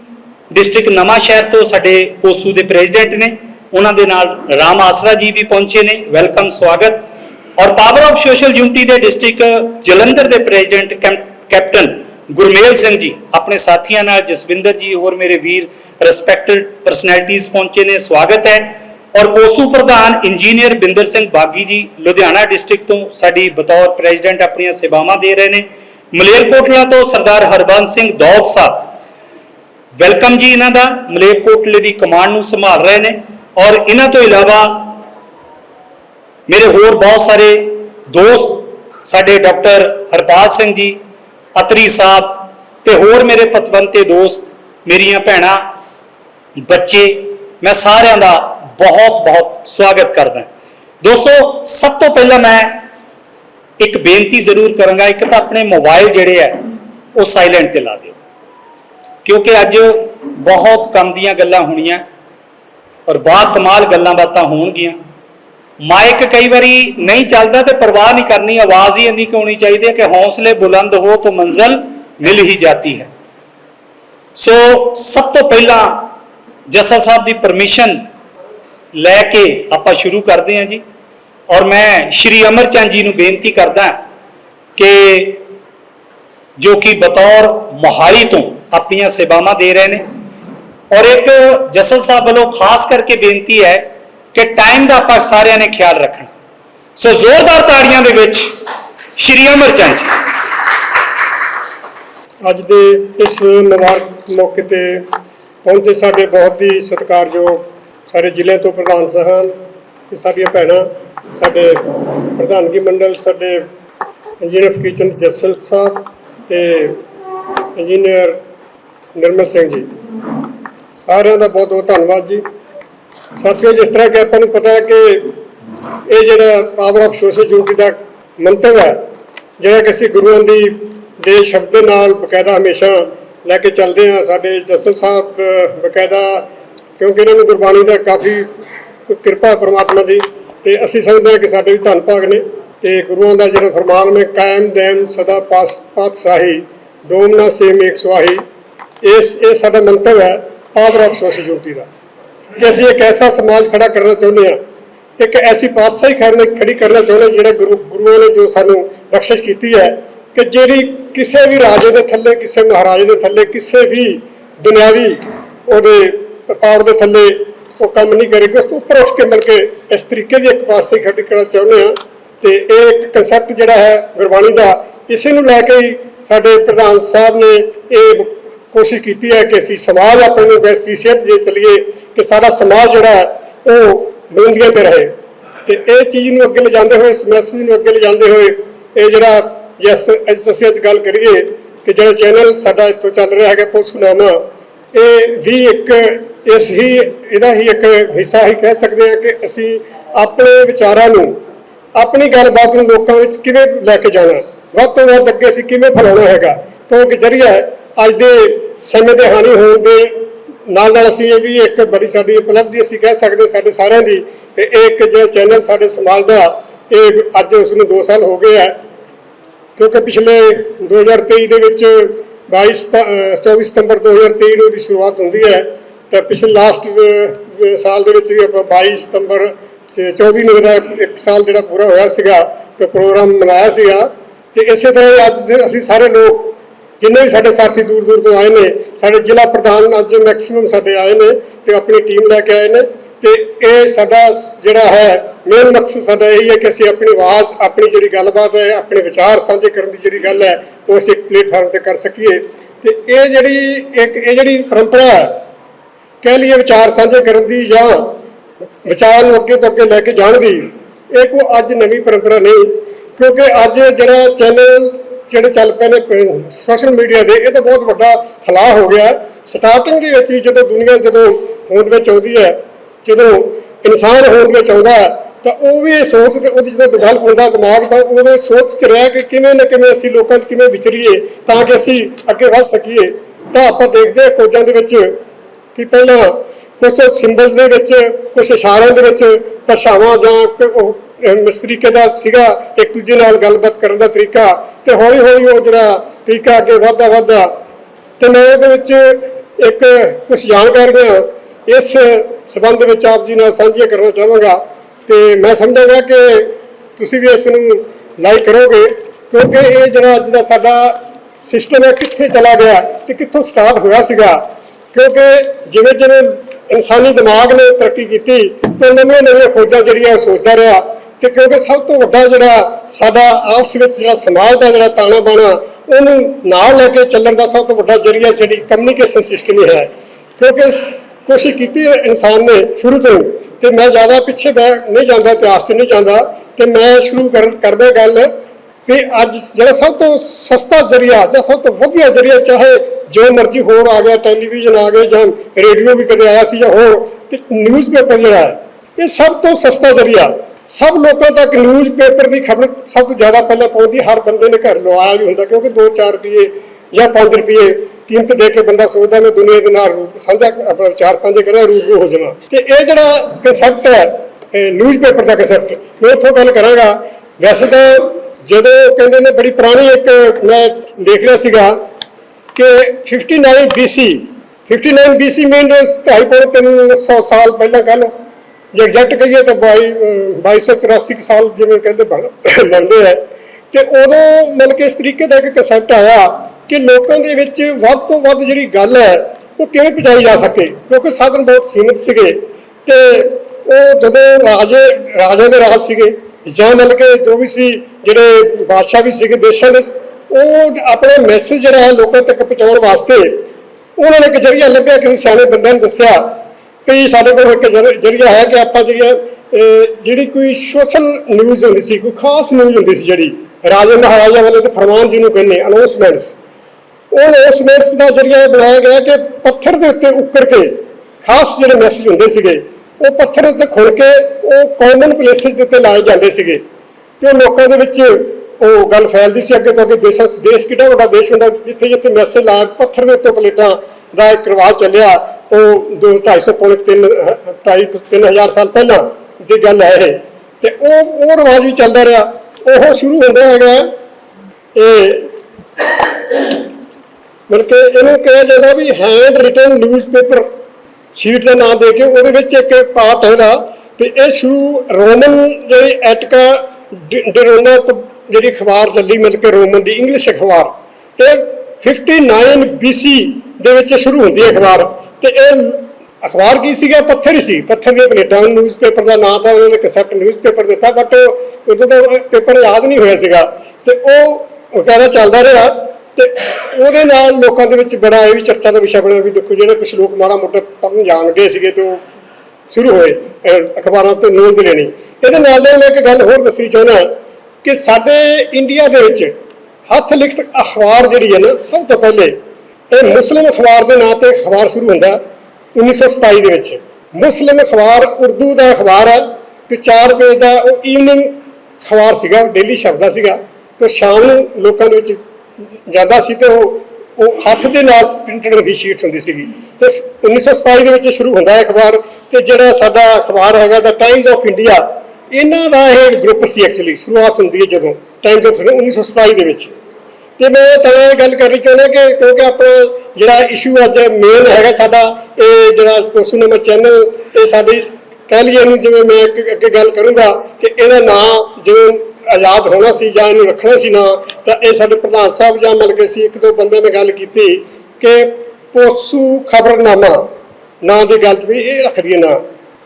ਡਿਸਟ੍ਰਿਕਟ ਨਵਾਂ ਸ਼ਹਿਰ ਤੋਂ ਸਾਡੇ ਪੋਸੂ ਦੇ ਪ੍ਰੈਜ਼ੀਡੈਂਟ ਨੇ, ਉਹਨਾਂ ਦੇ ਨਾਲ ਰਾਮ ਆਸਰਾ ਜੀ ਵੀ ਪਹੁੰਚੇ ਨੇ, ਵੈਲਕਮ, ਸਵਾਗਤ। ਔਰ ਪਾਵਰ ਆਫ ਸੋਸ਼ਲ ਯੂਨਿਟੀ ਦੇ ਡਿਸਟ੍ਰਿਕਟ ਜਲੰਧਰ ਦੇ president cap- captain Gurmel Singh ji, ਆਪਣੇ ਸਾਥੀਆਂ ਨਾਲ ਜਸਵਿੰਦਰ ਜੀ, ਹੋਰ ਮੇਰੇ ਵੀਰ ਰਿਸਪੈਕਟਡ ਪਰਸਨੈਲਿਟੀਜ਼ ਪਹੁੰਚੇ ਨੇ, ਸਵਾਗਤ ਹੈ। ਔਰ ਪੋਸੂ ਪ੍ਰਧਾਨ ਇੰਜੀਨੀਅਰ ਬਿੰਦਰ ਸਿੰਘ ਬਾਗੀ ਜੀ ਲੁਧਿਆਣਾ ਡਿਸਟ੍ਰਿਕਟ ਤੋਂ ਸਾਡੀ ਬਤੌਰ ਪ੍ਰੈਜ਼ੀਡੈਂਟ ਆਪਣੀਆਂ ਸੇਵਾਵਾਂ ਦੇ ਰਹੇ ਨੇ। ਮਲੇਰਕੋਟਲਾ ਤੋਂ ਸਰਦਾਰ ਹਰਬੰਸ ਸਿੰਘ ਦੌਦ ਸਾਹਿਬ, ਵੈਲਕਮ ਜੀ ਇਹਨਾਂ ਦਾ। ਮਲੇਰਕੋਟਲੇ ਦੀ ਕਮਾਂਡ ਨੂੰ ਸੰਭਾਲ ਰਹੇ ਨੇ ਔਰ ਇਹਨਾਂ ਤੋਂ ਇਲਾਵਾ ਮੇਰੇ ਹੋਰ ਬਹੁਤ ਸਾਰੇ ਦੋਸਤ, ਸਾਡੇ ਡਾਕਟਰ ਹਰਪਾਲ ਸਿੰਘ ਜੀ, ਅਤਰੀ ਸਾਹਿਬ ਤੇ ਹੋਰ ਮੇਰੇ ਪਤਵੰਤੇ ਦੋਸਤ, ਮੇਰੀਆਂ ਭੈਣਾਂ, ਬੱਚੇ, ਮੈਂ ਸਾਰਿਆਂ ਦਾ ਬਹੁਤ ਬਹੁਤ ਸਵਾਗਤ ਕਰਦਾ ਦੋਸਤੋ, ਸਭ ਤੋਂ ਪਹਿਲਾਂ ਮੈਂ ਇੱਕ ਬੇਨਤੀ ਜ਼ਰੂਰ ਕਰਾਂਗਾ, ਇੱਕ ਤਾਂ ਆਪਣੇ ਮੋਬਾਈਲ ਜਿਹੜੇ ਆ, ਉਹ ਸਾਇਲੈਂਟ ਤੇ ਲਾ ਦਿਓ। ਕਿਉਂਕਿ ਅੱਜ ਬਹੁਤ ਕੰਮ ਦੀਆਂ ਗੱਲਾਂ ਹੋਣੀਆਂ ਔਰ ਬਾਤ ਕਮਾਲ ਗੱਲਾਂ ਬਾਤਾਂ ਹੋਣਗੀਆਂ। ਮਾਈਕ ਕਈ ਵਾਰੀ ਨਹੀਂ ਚੱਲਦਾ ਤੇ ਪਰਵਾਹ ਨਹੀਂ ਕਰਨੀ, ਆਵਾਜ਼ ਹੀ ਇੰਨੀ ਕੁ ਹੋਣੀ ਚਾਹੀਦੀ ਹੈ ਕਿ ਹੌਸਲੇ ਬੁਲੰਦ ਹੋ ਤਾਂ ਮੰਜ਼ਲ ਮਿਲ ਹੀ ਜਾਤੀ ਹੈ। ਸੋ, ਸਭ ਤੋਂ ਪਹਿਲਾਂ ਜਸਲ ਸਾਹਿਬ ਦੀ ਪਰਮਿਸ਼ਨ ਲੈ ਕੇ ਆਪਾਂ ਸ਼ੁਰੂ ਕਰਦੇ ਹਾਂ ਜੀ। ਔਰ ਮੈਂ ਸ਼੍ਰੀ ਅਮਰਚੰਦ ਜੀ ਨੂੰ ਬੇਨਤੀ ਕਰਦਾ ਕਿ ਜੋ ਕਿ ਬਤੌਰ ਮੋਹਾਲੀ ਤੋਂ ਆਪਣੀਆਂ ਸੇਵਾਵਾਂ ਦੇ ਰਹੇ ਨੇ। ਔਰ ਇੱਕ ਜਸਲ ਸਾਹਿਬ ਵੱਲੋਂ ਖਾਸ ਕਰਕੇ ਬੇਨਤੀ ਹੈ ਕਿ ਟਾਈਮ ਦਾ ਆਪਾਂ ਸਾਰਿਆਂ ਨੇ ਖਿਆਲ ਰੱਖਣਾ। ਸੋ ਜ਼ੋਰਦਾਰ ਤਾੜੀਆਂ ਦੇ ਵਿੱਚ ਸ਼੍ਰੀ ਅਮਰਚੰਦ ਜੀ। ਅੱਜ ਦੇ ਇਸ ਮੁਬਾਰਕ ਮੌਕੇ ਤੇ ਪਹੁੰਚੇ ਸਾਡੇ ਬਹੁਤ ਹੀ ਸਤਿਕਾਰਯੋਗ ਸਾਰੇ ਜ਼ਿਲ੍ਹਿਆਂ ਤੋਂ ਪ੍ਰਧਾਨ ਸਾਹਿਬਾਨ ਤੇ ਸਾਡੀਆਂ ਭੈਣਾਂ, ਸਾਡੇ ਪ੍ਰਧਾਨਗੀ ਮੰਡਲ, ਸਾਡੇ ਇੰਜੀਨੀਅਰ ਫਕੀਚਨ ਜੱਸਲ ਸਾਹਿਬ ਤੇ ਇੰਜੀਨੀਅਰ ਨਿਰਮਲ ਸਿੰਘ ਜੀ। ਸਾਰਿਆਂ ਦਾ ਬਹੁਤ ਬਹੁਤ ਧੰਨਵਾਦ ਜੀ। ਸਾਥੀਓ, ਜਿਸ ਤਰ੍ਹਾਂ ਕਿ ਆਪਾਂ ਨੂੰ ਪਤਾ ਹੈ ਕਿ ਇਹ ਜਿਹੜਾ ਪਾਵਰ ਆਫ ਸੋਸ਼ਲ ਯੂਨਿਟੀ ਦਾ ਮੰਤਵ ਹੈ, ਜਿਹੜਾ ਕਿ ਅਸੀਂ ਗੁਰੂਆਂ ਦੀ ਦੇ ਸ਼ਬਦ ਨਾਲ ਬਕਾਇਦਾ ਹਮੇਸ਼ਾ ਲੈ ਕੇ ਚੱਲਦੇ ਹਾਂ, ਸਾਡੇ ਜਸਲ ਸਾਹਿਬ ਬਕਾਇਦਾ ਕਿਉਂਕਿ ਇਹਨਾਂ ਨੂੰ ਗੁਰਬਾਣੀ ਦਾ ਕਾਫੀ ਕਿਰਪਾ ਪਰਮਾਤਮਾ ਦੀ ਤੇ ਅਸੀਂ ਸਮਝਦੇ ਹਾਂ ਕਿ ਸਾਡੇ ਵੀ ਧੰਨ ਭਾਗ ਨੇ ਤੇ ਗੁਰੂਆਂ ਦਾ ਜਿਹੜਾ ਫਰਮਾਨ ਮੈਂ ਕਾਇਮ ਦੈਮ ਸਦਾ ਪਾਸ ਪਾਤਸ਼ਾਹੀ ਦੋਮ ਨਾ ਸੇਮ ਇੱਕ ਸੁਆਹੀ ਇਸ ਇਹ ਸਾਡਾ ਮੰਤਵ ਹੈ ਪਾਵਰ ਆਫ ਸੋਸ਼ਲ ਯੂਨਿਟੀ ਦਾ। ਕਿ ਅਸੀਂ ਇੱਕ ਐਸਾ ਸਮਾਜ ਖੜਾ ਕਰਨਾ ਚਾਹੁੰਦੇ ਹਾਂ, ਇੱਕ ਐਸੀ ਪਾਤਸ਼ਾਹੀ ਖੜਨਾ ਖੜੀ ਕਰਨਾ ਚਾਹੁੰਦੇ ਹਾਂ ਜਿਹੜਾ ਗੁਰੂ ਗੁਰੂਆਂ ਨੇ ਜੋ ਸਾਨੂੰ ਬਖਸ਼ਿਸ਼ ਕੀਤੀ ਹੈ ਕਿ ਜਿਹੜੀ ਕਿਸੇ ਵੀ ਰਾਜੇ ਦੇ ਥੱਲੇ, ਕਿਸੇ ਮਹਾਰਾਜੇ ਦੇ ਥੱਲੇ, ਕਿਸੇ ਵੀ ਦੁਨਿਆਵੀ ਉਹਦੇ ਪਾਵਰ ਦੇ ਥੱਲੇ ਉਹ ਕੰਮ ਨਹੀਂ ਕਰੇਗਾ ਉਸ ਤੋਂ ਉੱਪਰ ਉੱਠ ਕੇ ਮਿਲ ਕੇ ਇਸ ਤਰੀਕੇ ਦੀ ਇੱਕ ਪਾਸੇ ਖੜੀ ਕਰਨਾ ਚਾਹੁੰਦੇ ਹਾਂ। ਤੇ ਇਹ ਇੱਕ ਕਨਸੈਪਟ ਜਿਹੜਾ ਹੈ ਗੁਰਬਾਣੀ ਦਾ, ਇਸੇ ਨੂੰ ਲੈ ਕੇ ਹੀ ਸਾਡੇ ਪ੍ਰਧਾਨ ਸਾਹਿਬ ਨੇ ਇਹ ਕੋਸ਼ਿਸ਼ ਕੀਤੀ ਹੈ ਕਿ ਅਸੀਂ ਸਮਾਜ ਆਪਣੇ ਨੂੰ ਵੈਸੀ ਸਿਹਤ ਜੇ ਚਲੀਏ, ਕਿ ਸਾਡਾ ਸਮਾਜ ਜਿਹੜਾ ਹੈ ਉਹ ਬੁਲੰਦੀਆਂ ਤੇ ਰਹੇ। ਤੇ ਇਹ ਚੀਜ਼ ਨੂੰ ਅੱਗੇ ਲਿਜਾਂਦੇ ਹੋਏ, ਇਸ ਮੈਸੇਜ ਨੂੰ ਅੱਗੇ ਲਿਜਾਂਦੇ ਹੋਏ ਇਹ ਜਿਹੜਾ ਜਿਸ ਅਸੀਂ ਅੱਜ ਗੱਲ ਕਰੀਏ ਕਿ ਜਿਹੜਾ ਚੈਨਲ ਸਾਡਾ ਇੱਥੋਂ ਚੱਲ ਰਿਹਾ ਹੈਗਾ ਪੁਲਿਸ ਪੁਲਸਨਾਮਾ ਇਹ ਵੀ ਇੱਕ ਇਸ ਹੀ, ਇਹਦਾ ਹੀ ਇੱਕ ਹਿੱਸਾ ਹੀ ਕਹਿ ਸਕਦੇ ਹਾਂ ਕਿ ਅਸੀਂ ਆਪਣੇ ਵਿਚਾਰਾਂ ਨੂੰ, ਆਪਣੀ ਗੱਲਬਾਤ ਨੂੰ ਲੋਕਾਂ ਵਿੱਚ ਕਿਵੇਂ ਲੈ ਕੇ ਜਾਣਾ, ਵੱਧ ਤੋਂ ਵੱਧ ਅੱਗੇ ਅਸੀਂ ਕਿਵੇਂ ਫੈਲਾਉਣਾ ਹੈਗਾ, ਕਿਉਂਕਿ ਜਰੀਆ ਅੱਜ ਦੇ ਸਮੇਂ ਦੇ ਹਾਨੀ ਹੋਣ ਦੇ ਨਾਲ ਨਾਲ ਅਸੀਂ ਇਹ ਵੀ ਇੱਕ ਬੜੀ ਸਾਡੀ ਉਪਲਬਧੀ ਅਸੀਂ ਕਹਿ ਸਕਦੇ ਸਾਡੇ ਸਾਰਿਆਂ ਦੀ ਕਿ ਇਹ ਇੱਕ ਜਿਹੜਾ ਚੈਨਲ ਸਾਡੇ ਸਮਾਜ ਦਾ, ਇਹ ਅੱਜ ਉਸ ਨੂੰ 2 ਸਾਲ ਹੋ ਗਏ ਹੈ ਕਿਉਂਕਿ ਪਿਛਲੇ 2023 ਦੇ ਵਿੱਚ 22 ਸਤ- ਅਹ 24 ਸਤੰਬਰ 2023 ਨੂੰ ਦੀ ਸ਼ੁਰੂਆਤ ਹੁੰਦੀ ਹੈ ਤਾਂ ਪਿਛਲੇ ਲਾਸਟ ਸਾਲ ਦੇ ਵਿੱਚ ਵੀ ਆਪਾਂ 22 ਸਤੰਬਰ ਤੇ 24 ਨੂੰ ਦਾ ਇੱਕ ਸਾਲ ਜਿਹੜਾ ਪੂਰਾ ਹੋਇਆ ਸੀਗਾ ਤੇ ਪ੍ਰੋਗਰਾਮ ਮਨਾਇਆ ਸੀਗਾ ਤੇ ਇਸੇ ਤਰ੍ਹਾਂ ਹੀ ਅੱਜ ਅਸੀਂ ਸਾਰੇ ਲੋਕ ਜਿੰਨੇ ਵੀ ਸਾਡੇ ਸਾਥੀ ਦੂਰ ਦੂਰ ਤੋਂ ਆਏ ਨੇ, ਸਾਡੇ ਜ਼ਿਲ੍ਹਾ ਪ੍ਰਧਾਨ ਅੱਜ ਮੈਕਸਿਮਮ ਸਾਡੇ ਆਏ ਨੇ ਤੇ ਆਪਣੀ ਟੀਮ ਲੈ ਕੇ ਆਏ ਨੇ। ਤੇ ਇਹ ਸਾਡਾ ਜਿਹੜਾ ਹੈ ਮੇਨ ਮਕਸਦ ਸਾਡਾ ਇਹ ਹੈ ਕਿ ਅਸੀਂ ਆਪਣੀ ਆਵਾਜ਼, ਆਪਣੀ ਜਿਹੜੀ ਗੱਲਬਾਤ ਹੈ, ਆਪਣੇ ਵਿਚਾਰ ਸਾਂਝੇ ਕਰਨ ਦੀ ਜਿਹੜੀ ਗੱਲ ਹੈ, ਉਹ ਅਸੀਂ ਇੱਕ ਪਲੇਟਫਾਰਮ ਤੇ ਕਰ ਸਕੀਏ। ਤੇ ਇਹ ਜਿਹੜੀ ਇੱਕ, ਇਹ ਜਿਹੜੀ ਪਰੰਪਰਾ ਹੈ, ਕਹਿ ਲਈਏ ਵਿਚਾਰ ਸਾਂਝੇ ਕਰਨ ਦੀ ਜਾਂ ਵਿਚਾਰ ਨੂੰ ਅੱਗੇ ਤੋਂ ਅੱਗੇ ਲੈ ਕੇ ਜਾਣ ਦੀ, ਇਹ ਕੋਈ ਅੱਜ ਨਵੀਂ ਪਰੰਪਰਾ ਨਹੀਂ, ਕਿਉਂਕਿ ਅੱਜ ਜਿਹੜਾ ਚੈਨਲ ਜਿਹੜੇ ਚੱਲ ਪਏ ਨੇ ਸੋਸ਼ਲ ਮੀਡੀਆ ਦੇ, ਇਹ ਤਾਂ ਬਹੁਤ ਵੱਡਾ ਫਲਾਹ ਹੋ ਗਿਆ। ਸਟਾਰਟਿੰਗ ਦੇ ਵਿੱਚ ਹੀ ਜਦੋਂ ਦੁਨੀਆ ਜਦੋਂ ਹੋਂਦ ਵਿੱਚ ਆਉਂਦੀ ਹੈ ਜਦੋਂ ਇਨਸਾਨ ਹੋਣ ਵਿੱਚ ਚਾਹੁੰਦਾ ਤਾਂ ਉਹ ਵੀ ਇਹ ਸੋਚ ਤੇ ਉਹਦੀ ਜਦੋਂ ਵਿਕਲਪ ਹੁੰਦਾ ਦਿਮਾਗ ਤਾਂ ਉਹਦੇ ਸੋਚ ਚ ਰਹਿ ਕੇ ਕਿਵੇਂ ਨਾ ਕਿਵੇਂ ਅਸੀਂ ਲੋਕਾਂ 'ਚ ਕਿਵੇਂ ਵਿਚਰੀਏ ਤਾਂ ਕਿ ਅਸੀਂ ਅੱਗੇ ਵੱਧ ਸਕੀਏ। ਤਾਂ ਆਪਾਂ ਦੇਖਦੇ ਹਾਂ ਖੋਜਾਂ ਦੇ ਵਿੱਚ ਕਿ ਪਹਿਲਾਂ ਕੁਝ ਸਿੰਬਲਸ ਦੇ ਵਿੱਚ ਕੁਝ ਇਸ਼ਾਰਿਆਂ ਦੇ ਵਿੱਚ ਭਾਸ਼ਾਵਾਂ ਜਾਂ ਕ- ਤਰੀਕੇ ਦਾ ਸੀਗਾ ਇੱਕ ਦੂਜੇ ਨਾਲ ਗੱਲਬਾਤ ਕਰਨ ਦਾ ਤਰੀਕਾ ਤੇ ਹੌਲੀ ਹੌਲੀ ਉਹ ਜਿਹੜਾ ਤਰੀਕਾ ਅੱਗੇ ਵਧਦਾ ਵਧਦਾ ਤੇ ਮੈਂ ਉਹਦੇ ਵਿੱਚ ਇੱਕ ਕੁਝ ਜਾਣਕਾਰੀਆਂ ਇਸ ਸਬੰਧ ਵਿੱਚ ਆਪ ਜੀ ਨਾਲ ਸਾਂਝੀਆਂ ਕਰਨਾ ਚਾਹਾਂਗਾ ਤੇ ਮੈਂ ਸਮਝਾਂਗਾ ਕਿ ਤੁਸੀਂ ਵੀ ਇਸ ਨੂੰ ਲਾਈਕ ਕਰੋਗੇ, ਕਿਉਂਕਿ ਇਹ ਜਿਹੜਾ ਅੱਜ ਦਾ ਸਾਡਾ ਸਿਸਟਮ ਹੈ, ਕਿੱਥੇ ਚਲਾ ਗਿਆ ਤੇ ਕਿੱਥੋਂ ਸਟਾਰਟ ਹੋਇਆ ਸੀਗਾ। ਕਿਉਂਕਿ ਜਿਵੇਂ ਜਿਵੇਂ ਇਨਸਾਨੀ ਦਿਮਾਗ ਨੇ ਤਰੱਕੀ ਕੀਤੀ, ਤੇ ਨਵੀਆਂ ਨਵੀਆਂ ਖੋਜਾਂ ਜਿਹੜੀਆਂ ਉਹ ਸੋਚਦਾ ਰਿਹਾ। ਕਿ ਕਿਉਂਕਿ ਸਭ ਤੋਂ ਵੱਡਾ ਜਿਹੜਾ ਸਾਡਾ ਆਪਸ ਵਿੱਚ ਜਿਹੜਾ ਸਮਾਜ ਦਾ ਜਿਹੜਾ ਤਾਣਾ ਬਾਣਾ, ਉਹਨੂੰ ਨਾਲ ਲੈ ਕੇ ਚੱਲਣ ਦਾ ਸਭ ਤੋਂ ਵੱਡਾ ਜਰੀਆ ਜਿਹੜੀ ਕਮਿਊਨੀਕੇਸ਼ਨ ਸਿਸਟਮ ਹੀ ਹੈ। ਕਿਉਂਕਿ ਕੋਸ਼ਿਸ਼ ਕੀਤੀ ਹੈ ਇਨਸਾਨ ਨੇ ਸ਼ੁਰੂ ਤੋਂ ਹੀ। ਤੇ ਮੈਂ ਜ਼ਿਆਦਾ ਪਿੱਛੇ ਬੈ- ਨਹੀਂ ਜਾਂਦਾ ਇਤਿਹਾਸ 'ਚ ਨਹੀਂ ਜਾਂਦਾ, ਕਿ ਮੈਂ ਸ਼ੁਰੂ ਕਰ ਕਰਦਾ ਗੱਲ ਕਿ ਅੱਜ ਜਿਹੜਾ ਸਭ ਤੋਂ ਸਸਤਾ ਜਰੀਆ ਜਾਂ ਸਭ ਤੋਂ ਵਧੀਆ ਜਰੀਆ ਚਾਹੇ ਜੋ ਮਰਜ਼ੀ ਹੋਰ ਆ ਗਿਆ, ਟੈਲੀਵਿਜ਼ਨ ਆ ਗਿਆ ਜਾਂ ਰੇਡੀਓ ਵੀ ਕਦੇ ਆਇਆ ਸੀ ਜਾਂ ਹੋਰ ਤੇ ਨਿਊਜ਼ਪੇਪਰ ਜਿਹੜਾ ਹੈ, ਇਹ ਸਭ ਤੋਂ ਸਸਤਾ ਜਰੀਆ ਸਭ ਲੋਕਾਂ ਤੱਕ ਨਿਊਜ਼ਪੇਪਰ ਦੀ ਖਬਰ ਸਭ ਤੋਂ ਜ਼ਿਆਦਾ ਪਹਿਲਾਂ ਪਹੁੰਚਦੀ ਹਰ ਬੰਦੇ ਨੇ ਘਰ ਲਵਾਇਆ ਵੀ ਹੁੰਦਾ, ਕਿਉਂਕਿ 2-4 ਰੁਪਏ ਜਾਂ 5 ਰੁਪਏ ਕੀਮਤ ਦੇ ਕੇ ਬੰਦਾ ਸੋਚਦਾ ਮੈਂ ਦੁਨੀਆ ਦੇ ਨਾਲ ਰੂਪ ਸਾਂਝਾ ਆਪਣਾ ਵਿਚਾਰ ਸਾਂਝੇ ਕਰਾਂ ਰੂਬਰੂ ਹੋ ਜਾਵਾਂ। ਤੇ ਇਹ ਜਿਹੜਾ ਕਨਸੈਪਟ ਹੈ ਨਿਊਜ਼ਪੇਪਰ ਦਾ ਕਨਸੈਪਟ ਮੈਂ ਉੱਥੋਂ ਗੱਲ ਕਰਾਂਗਾ। ਵੈਸੇ ਤਾਂ ਜਦੋਂ ਕਹਿੰਦੇ ਨੇ ਬੜੀ ਪੁਰਾਣੀ ਇੱਕ ਮੈਂ ਦੇਖ ਰਿਹਾ ਸੀਗਾ ਕਿ 59 BC 59 BC ਮੀਨਸ ਢਾਈ ਪੌਣੇ ਤਿੰਨ ਸੌ ਸਾਲ ਪਹਿਲਾਂ ਕਹਿ ਲਓ ਜੇ ਐਗਜ਼ੈਕਟ ਕਹੀਏ ਤਾਂ 22 ਅਹ 2284 ਕੁ ਸਾਲ ਜਿਵੇਂ ਕਹਿੰਦੇ ਬਣ- ਬਣਦੇ ਹੈ ਤੇ ਉਦੋਂ ਮਤਲਬ ਕਿ ਇਸ ਤਰੀਕੇ ਦਾ ਇੱਕ ਕਨਸੈਪਟ ਆਇਆ ਕਿ ਲੋਕਾਂ ਦੇ ਵਿੱਚ ਵੱਧ ਤੋਂ ਵੱਧ ਜਿਹੜੀ ਗੱਲ ਹੈ, ਉਹ ਕਿਵੇਂ ਪਹੁੰਚਾਈ ਜਾ ਸਕੇ? ਕਿਉਂਕਿ ਸਾਧਨ ਬਹੁਤ ਸੀਮਿਤ ਸੀਗੇ ਤੇ ਉਹ ਜਦੋਂ ਰਾਜੇ, ਰਾਜਿਆਂ ਦੇ ਰਾਜ ਸੀਗੇ, ਜਾਂ ਮਤਲਬ ਕਿ ਜੋ ਵੀ ਸੀ, ਜਿਹੜੇ ਬਾਦਸ਼ਾਹ ਵੀ ਸੀਗੇ ਦੇਸ਼ਾਂ ਦੇ, ਉਹ ਆਪਣਾ ਮੈਸੇਜ ਜਿਹੜਾ ਹੈ ਲੋਕਾਂ ਤੱਕ ਪਹੁੰਚਾਉਣ ਵਾਸਤੇ ਉਹਨਾਂ ਨੇ ਇੱਕ ਜਰੀਆ ਲੱਭਿਆ, ਕਿਸੇ ਸਿਆਣੇ ਬੰਦੇ ਨੇ ਦੱਸਿਆ ਕਿ ਸਾਡੇ ਕੋਲ ਇੱਕ ਜਰ- ਜਰੀਆ ਹੈ ਕਿ ਆਪਾਂ ਜਿਹੜੀਆਂ ਜਿਹੜੀ ਕੋਈ ਸੋਸ਼ਲ ਨਿਊਜ਼ ਹੁੰਦੀ ਸੀ, ਕੋਈ ਖਾਸ ਨਿਊਜ਼ ਹੁੰਦੀ ਸੀ ਜਿਹੜੀ ਰਾਜੇ ਮਹਾਰਾਜਾ ਵਾਲੇ ਤੇ ਫਰਮਾਨ ਜੀ ਨੂੰ ਕਹਿੰਦੇ ਅਨਾਉਂਸਮੈਂਟਸ ਉਹ ਅਨਾਉਂਸਮੈਂਟਸ ਦਾ ਜਰੀਆ ਇਹ ਬਣਾਇਆ ਗਿਆ ਕਿ ਪੱਥਰ ਦੇ ਉੱਤੇ ਉੱਕਰ ਕੇ ਖਾਸ ਜਿਹੜੇ ਮੈਸੇਜ ਹੁੰਦੇ ਸੀਗੇ, ਉਹ ਪੱਥਰ ਦੇ ਉੱਤੇ ਖੁੱਲ ਕੇ ਉਹ ਕਾਮਨ ਪਲੇਸਿਸ ਦੇ ਉੱਤੇ ਲਾਏ ਜਾਂਦੇ ਸੀਗੇ। ਤੇ ਉਹ ਲੋਕਾਂ ਦੇ ਵਿੱਚ ਉਹ ਗੱਲ ਫੈਲਦੀ ਸੀ ਅੱਗੇ ਤੋਂ ਅੱਗੇ ਦੇਸ਼ਾਂ ਦੇਸ਼ ਕਿੱਡਾ ਵੱਡਾ ਦੇਸ਼ ਹੁੰਦਾ, ਜਿੱਥੇ ਜਿੱਥੇ ਮੈਸੇਜ ਲਾ ਪੱਥਰ ਦੇ ਉੱਤੇ ਪਲੇਟਾਂ ਦਾ ਇੱਕ ਰਿਵਾਜ ਚੱਲਿਆ, ਉਹ 250 ਪੌਣੇ 3 2.5 3000 ਸਾਲ ਪਹਿਲਾਂ ਦੀ ਗੱਲ ਹੈ ਇਹ। ਤੇ ਉਹ ਉਹ ਰਿਵਾਜ ਵੀ ਚੱਲਦਾ ਰਿਹਾ। ਉਹ ਸ਼ੁਰੂ ਹੁੰਦਾ ਹੈਗਾ ਇਹ ਮਤਲਬ ਕਿ ਇਹਨੂੰ ਕਿਹਾ ਜਾਂਦਾ ਵੀ ਹੈਂਡ ਰਿਟਨ ਨਿਊਜ਼ਪੇਪਰ ਸ਼ੀਟ ਦਾ ਨਾਮ ਦੇ ਕੇ ਉਹਦੇ ਵਿੱਚ ਇੱਕ ਪਾਰਟ ਹੈਗਾ ਇਹਦਾ ਵੀ ਇਹ ਸ਼ੁਰੂ ਰੋਮਨ ਜਿਹੜੀ ਐਟਕਾ ਡਰੋਨਾ ਤੋਂ ਜਿਹੜੀ ਅਖਬਾਰ ਚੱਲੀ, ਮਤਲਬ ਕਿ ਰੋਮਨ ਦੀ ਇੰਗਲਿਸ਼ ਅਖਬਾਰ। ਇਹ 59 BC ਦੇ ਵਿੱਚ ਸ਼ੁਰੂ ਹੁੰਦੀ ਹੈ ਅਖਬਾਰ। ਤੇ ਇਹ ਅਖਬਾਰ ਕੀ ਸੀਗਾ? ਪੱਥਰ ਹੀ ਸੀ। ਪੱਥਰ ਦੀਆਂ ਪਲੇਟਾਂ ਨਿਊਜ਼ਪੇਪਰ ਦਾ ਨਾਮ ਤਾਂ ਉਹਨਾਂ ਨੇ ਕਨਸੈਪਟ ਨਿਊਜ਼ਪੇਪਰ ਦਿੱਤਾ ਬਟ ਉਦੋਂ ਦਾ ਪੇਪਰ ਯਾਦ ਨਹੀਂ ਹੋਇਆ ਸੀਗਾ। ਤੇ ਉਹ ਉਹ ਕਹਿੰਦਾ ਚੱਲਦਾ ਰਿਹਾ ਤੇ ਉਹਦੇ ਨਾਲ ਲੋਕਾਂ ਦੇ ਵਿੱਚ ਬੜਾ ਇਹ ਵੀ ਚਰਚਾ ਦਾ ਵਿਸ਼ਾ ਬਣਿਆ ਵੀ ਦੇਖੋ ਜਿਹੜੇ ਕੁਝ ਲੋਕ ਮਾੜਾ ਮੋਟਾ ਪੜ੍ਹਨ ਜਾਣਦੇ ਸੀਗੇ ਤੇ ਉਹ ਸ਼ੁਰੂ ਹੋਏ ਅਖਬਾਰਾਂ ਤੋਂ ਨਿਊਜ਼ ਲੈਣੀ। ਇਹਦੇ ਨਾਲ ਨਾਲ ਮੈਂ ਇੱਕ ਗੱਲ ਹੋਰ ਦੱਸਣੀ ਚਾਹੁੰਦਾ ਕਿ ਸਾਡੇ ਇੰਡੀਆ ਦੇ ਵਿੱਚ ਹੱਥ ਲਿਖਤ ਅਖਬਾਰ ਜਿਹੜੀ ਹੈ ਨਾ, ਸਭ ਤੋਂ ਪਹਿਲੇ ਇਹ ਮੁਸਲਿਮ ਅਖਬਾਰ ਦੇ ਨਾਂ ਤੇ ਅਖਬਾਰ ਸ਼ੁਰੂ ਹੁੰਦਾ 1927 ਦੇ ਵਿੱਚ। ਮੁਸਲਿਮ ਅਖਬਾਰ ਉਰਦੂ ਦਾ ਅਖਬਾਰ ਹੈ ਤੇ 4 ਪੇਜ ਦਾ ਉਹ ਈਵਨਿੰਗ ਅਖਬਾਰ ਸੀਗਾ ਡੇਲੀ ਛਪਦਾ ਸੀਗਾ। ਤੇ ਸ਼ਾਮ ਨੂੰ ਲੋਕਾਂ ਦੇ ਵਿੱਚ ਜਾਂਦਾ ਸੀ ਤੇ ਉਹ ਉਹ ਹੱਥ ਦੇ ਨਾਲ ਪ੍ਰਿੰਟਡ ਦੀ ਸ਼ੀਟ ਹੁੰਦੀ ਸੀਗੀ। ਤੇ 1927 ਦੇ ਵਿੱਚ ਸ਼ੁਰੂ ਹੁੰਦਾ ਹੈ ਅਖਬਾਰ ਤੇ ਜਿਹੜਾ ਸਾਡਾ ਅਖਬਾਰ ਹੈਗਾ ਦਾ ਟਾਈਮਸ ਆਫ ਇੰਡੀਆ ਇਹਨਾਂ ਦਾ ਇਹ ਗਰੁੱਪ ਸੀ ਐਕਚੁਅਲੀ ਸ਼ੁਰੂਆਤ ਹੁੰਦੀ ਹੈ ਜਦੋਂ ਟਾਈਮਜ਼ ਆਫ 1927 ਦੇ ਵਿੱਚ। ਤੇ ਮੈਂ ਤਾਂ ਇਹ ਗੱਲ ਕਰਨੀ ਚਾਹੁੰਦਾ ਕਿ ਕਿਉਂਕਿ ਆਪਾਂ ਜਿਹੜਾ ਇਸ਼ੂ ਅੱਜ ਮੇਨ ਹੈਗਾ ਸਾਡਾ, ਇਹ ਜਿਹੜਾ ਕੋਸੂਨਮਾ ਚੈਨਲ ਇਹ ਸਾਡੀ ਕਹਿ ਲਈਏ ਇਹਨੂੰ ਜਿਵੇਂ ਮੈਂ ਅੱਗੇ ਗੱਲ ਕਰੂੰਗਾ ਕਿ ਇਹਦਾ ਨਾਂ ਜਿਵੇਂ ਆਜ਼ਾਦ ਹੋਣਾ ਸੀ ਜਾਂ ਇਹਨੂੰ ਰੱਖਣਾ ਸੀ ਨਾ, ਤਾਂ ਇਹ ਸਾਡੇ ਪ੍ਰਧਾਨ ਸਾਹਿਬ ਜਾਂ ਮਿਲ ਗਏ ਸੀ, ਇੱਕ ਦੋ ਬੰਦੇ ਨੇ ਗੱਲ ਕੀਤੀ ਕਿ ਪੋਸੂ ਖਬਰਨਾਮਾ, ਨਾਂ ਦੀ ਗੱਲ ਵੀ ਇਹ ਰੱਖ ਦਈਏ ਨਾ।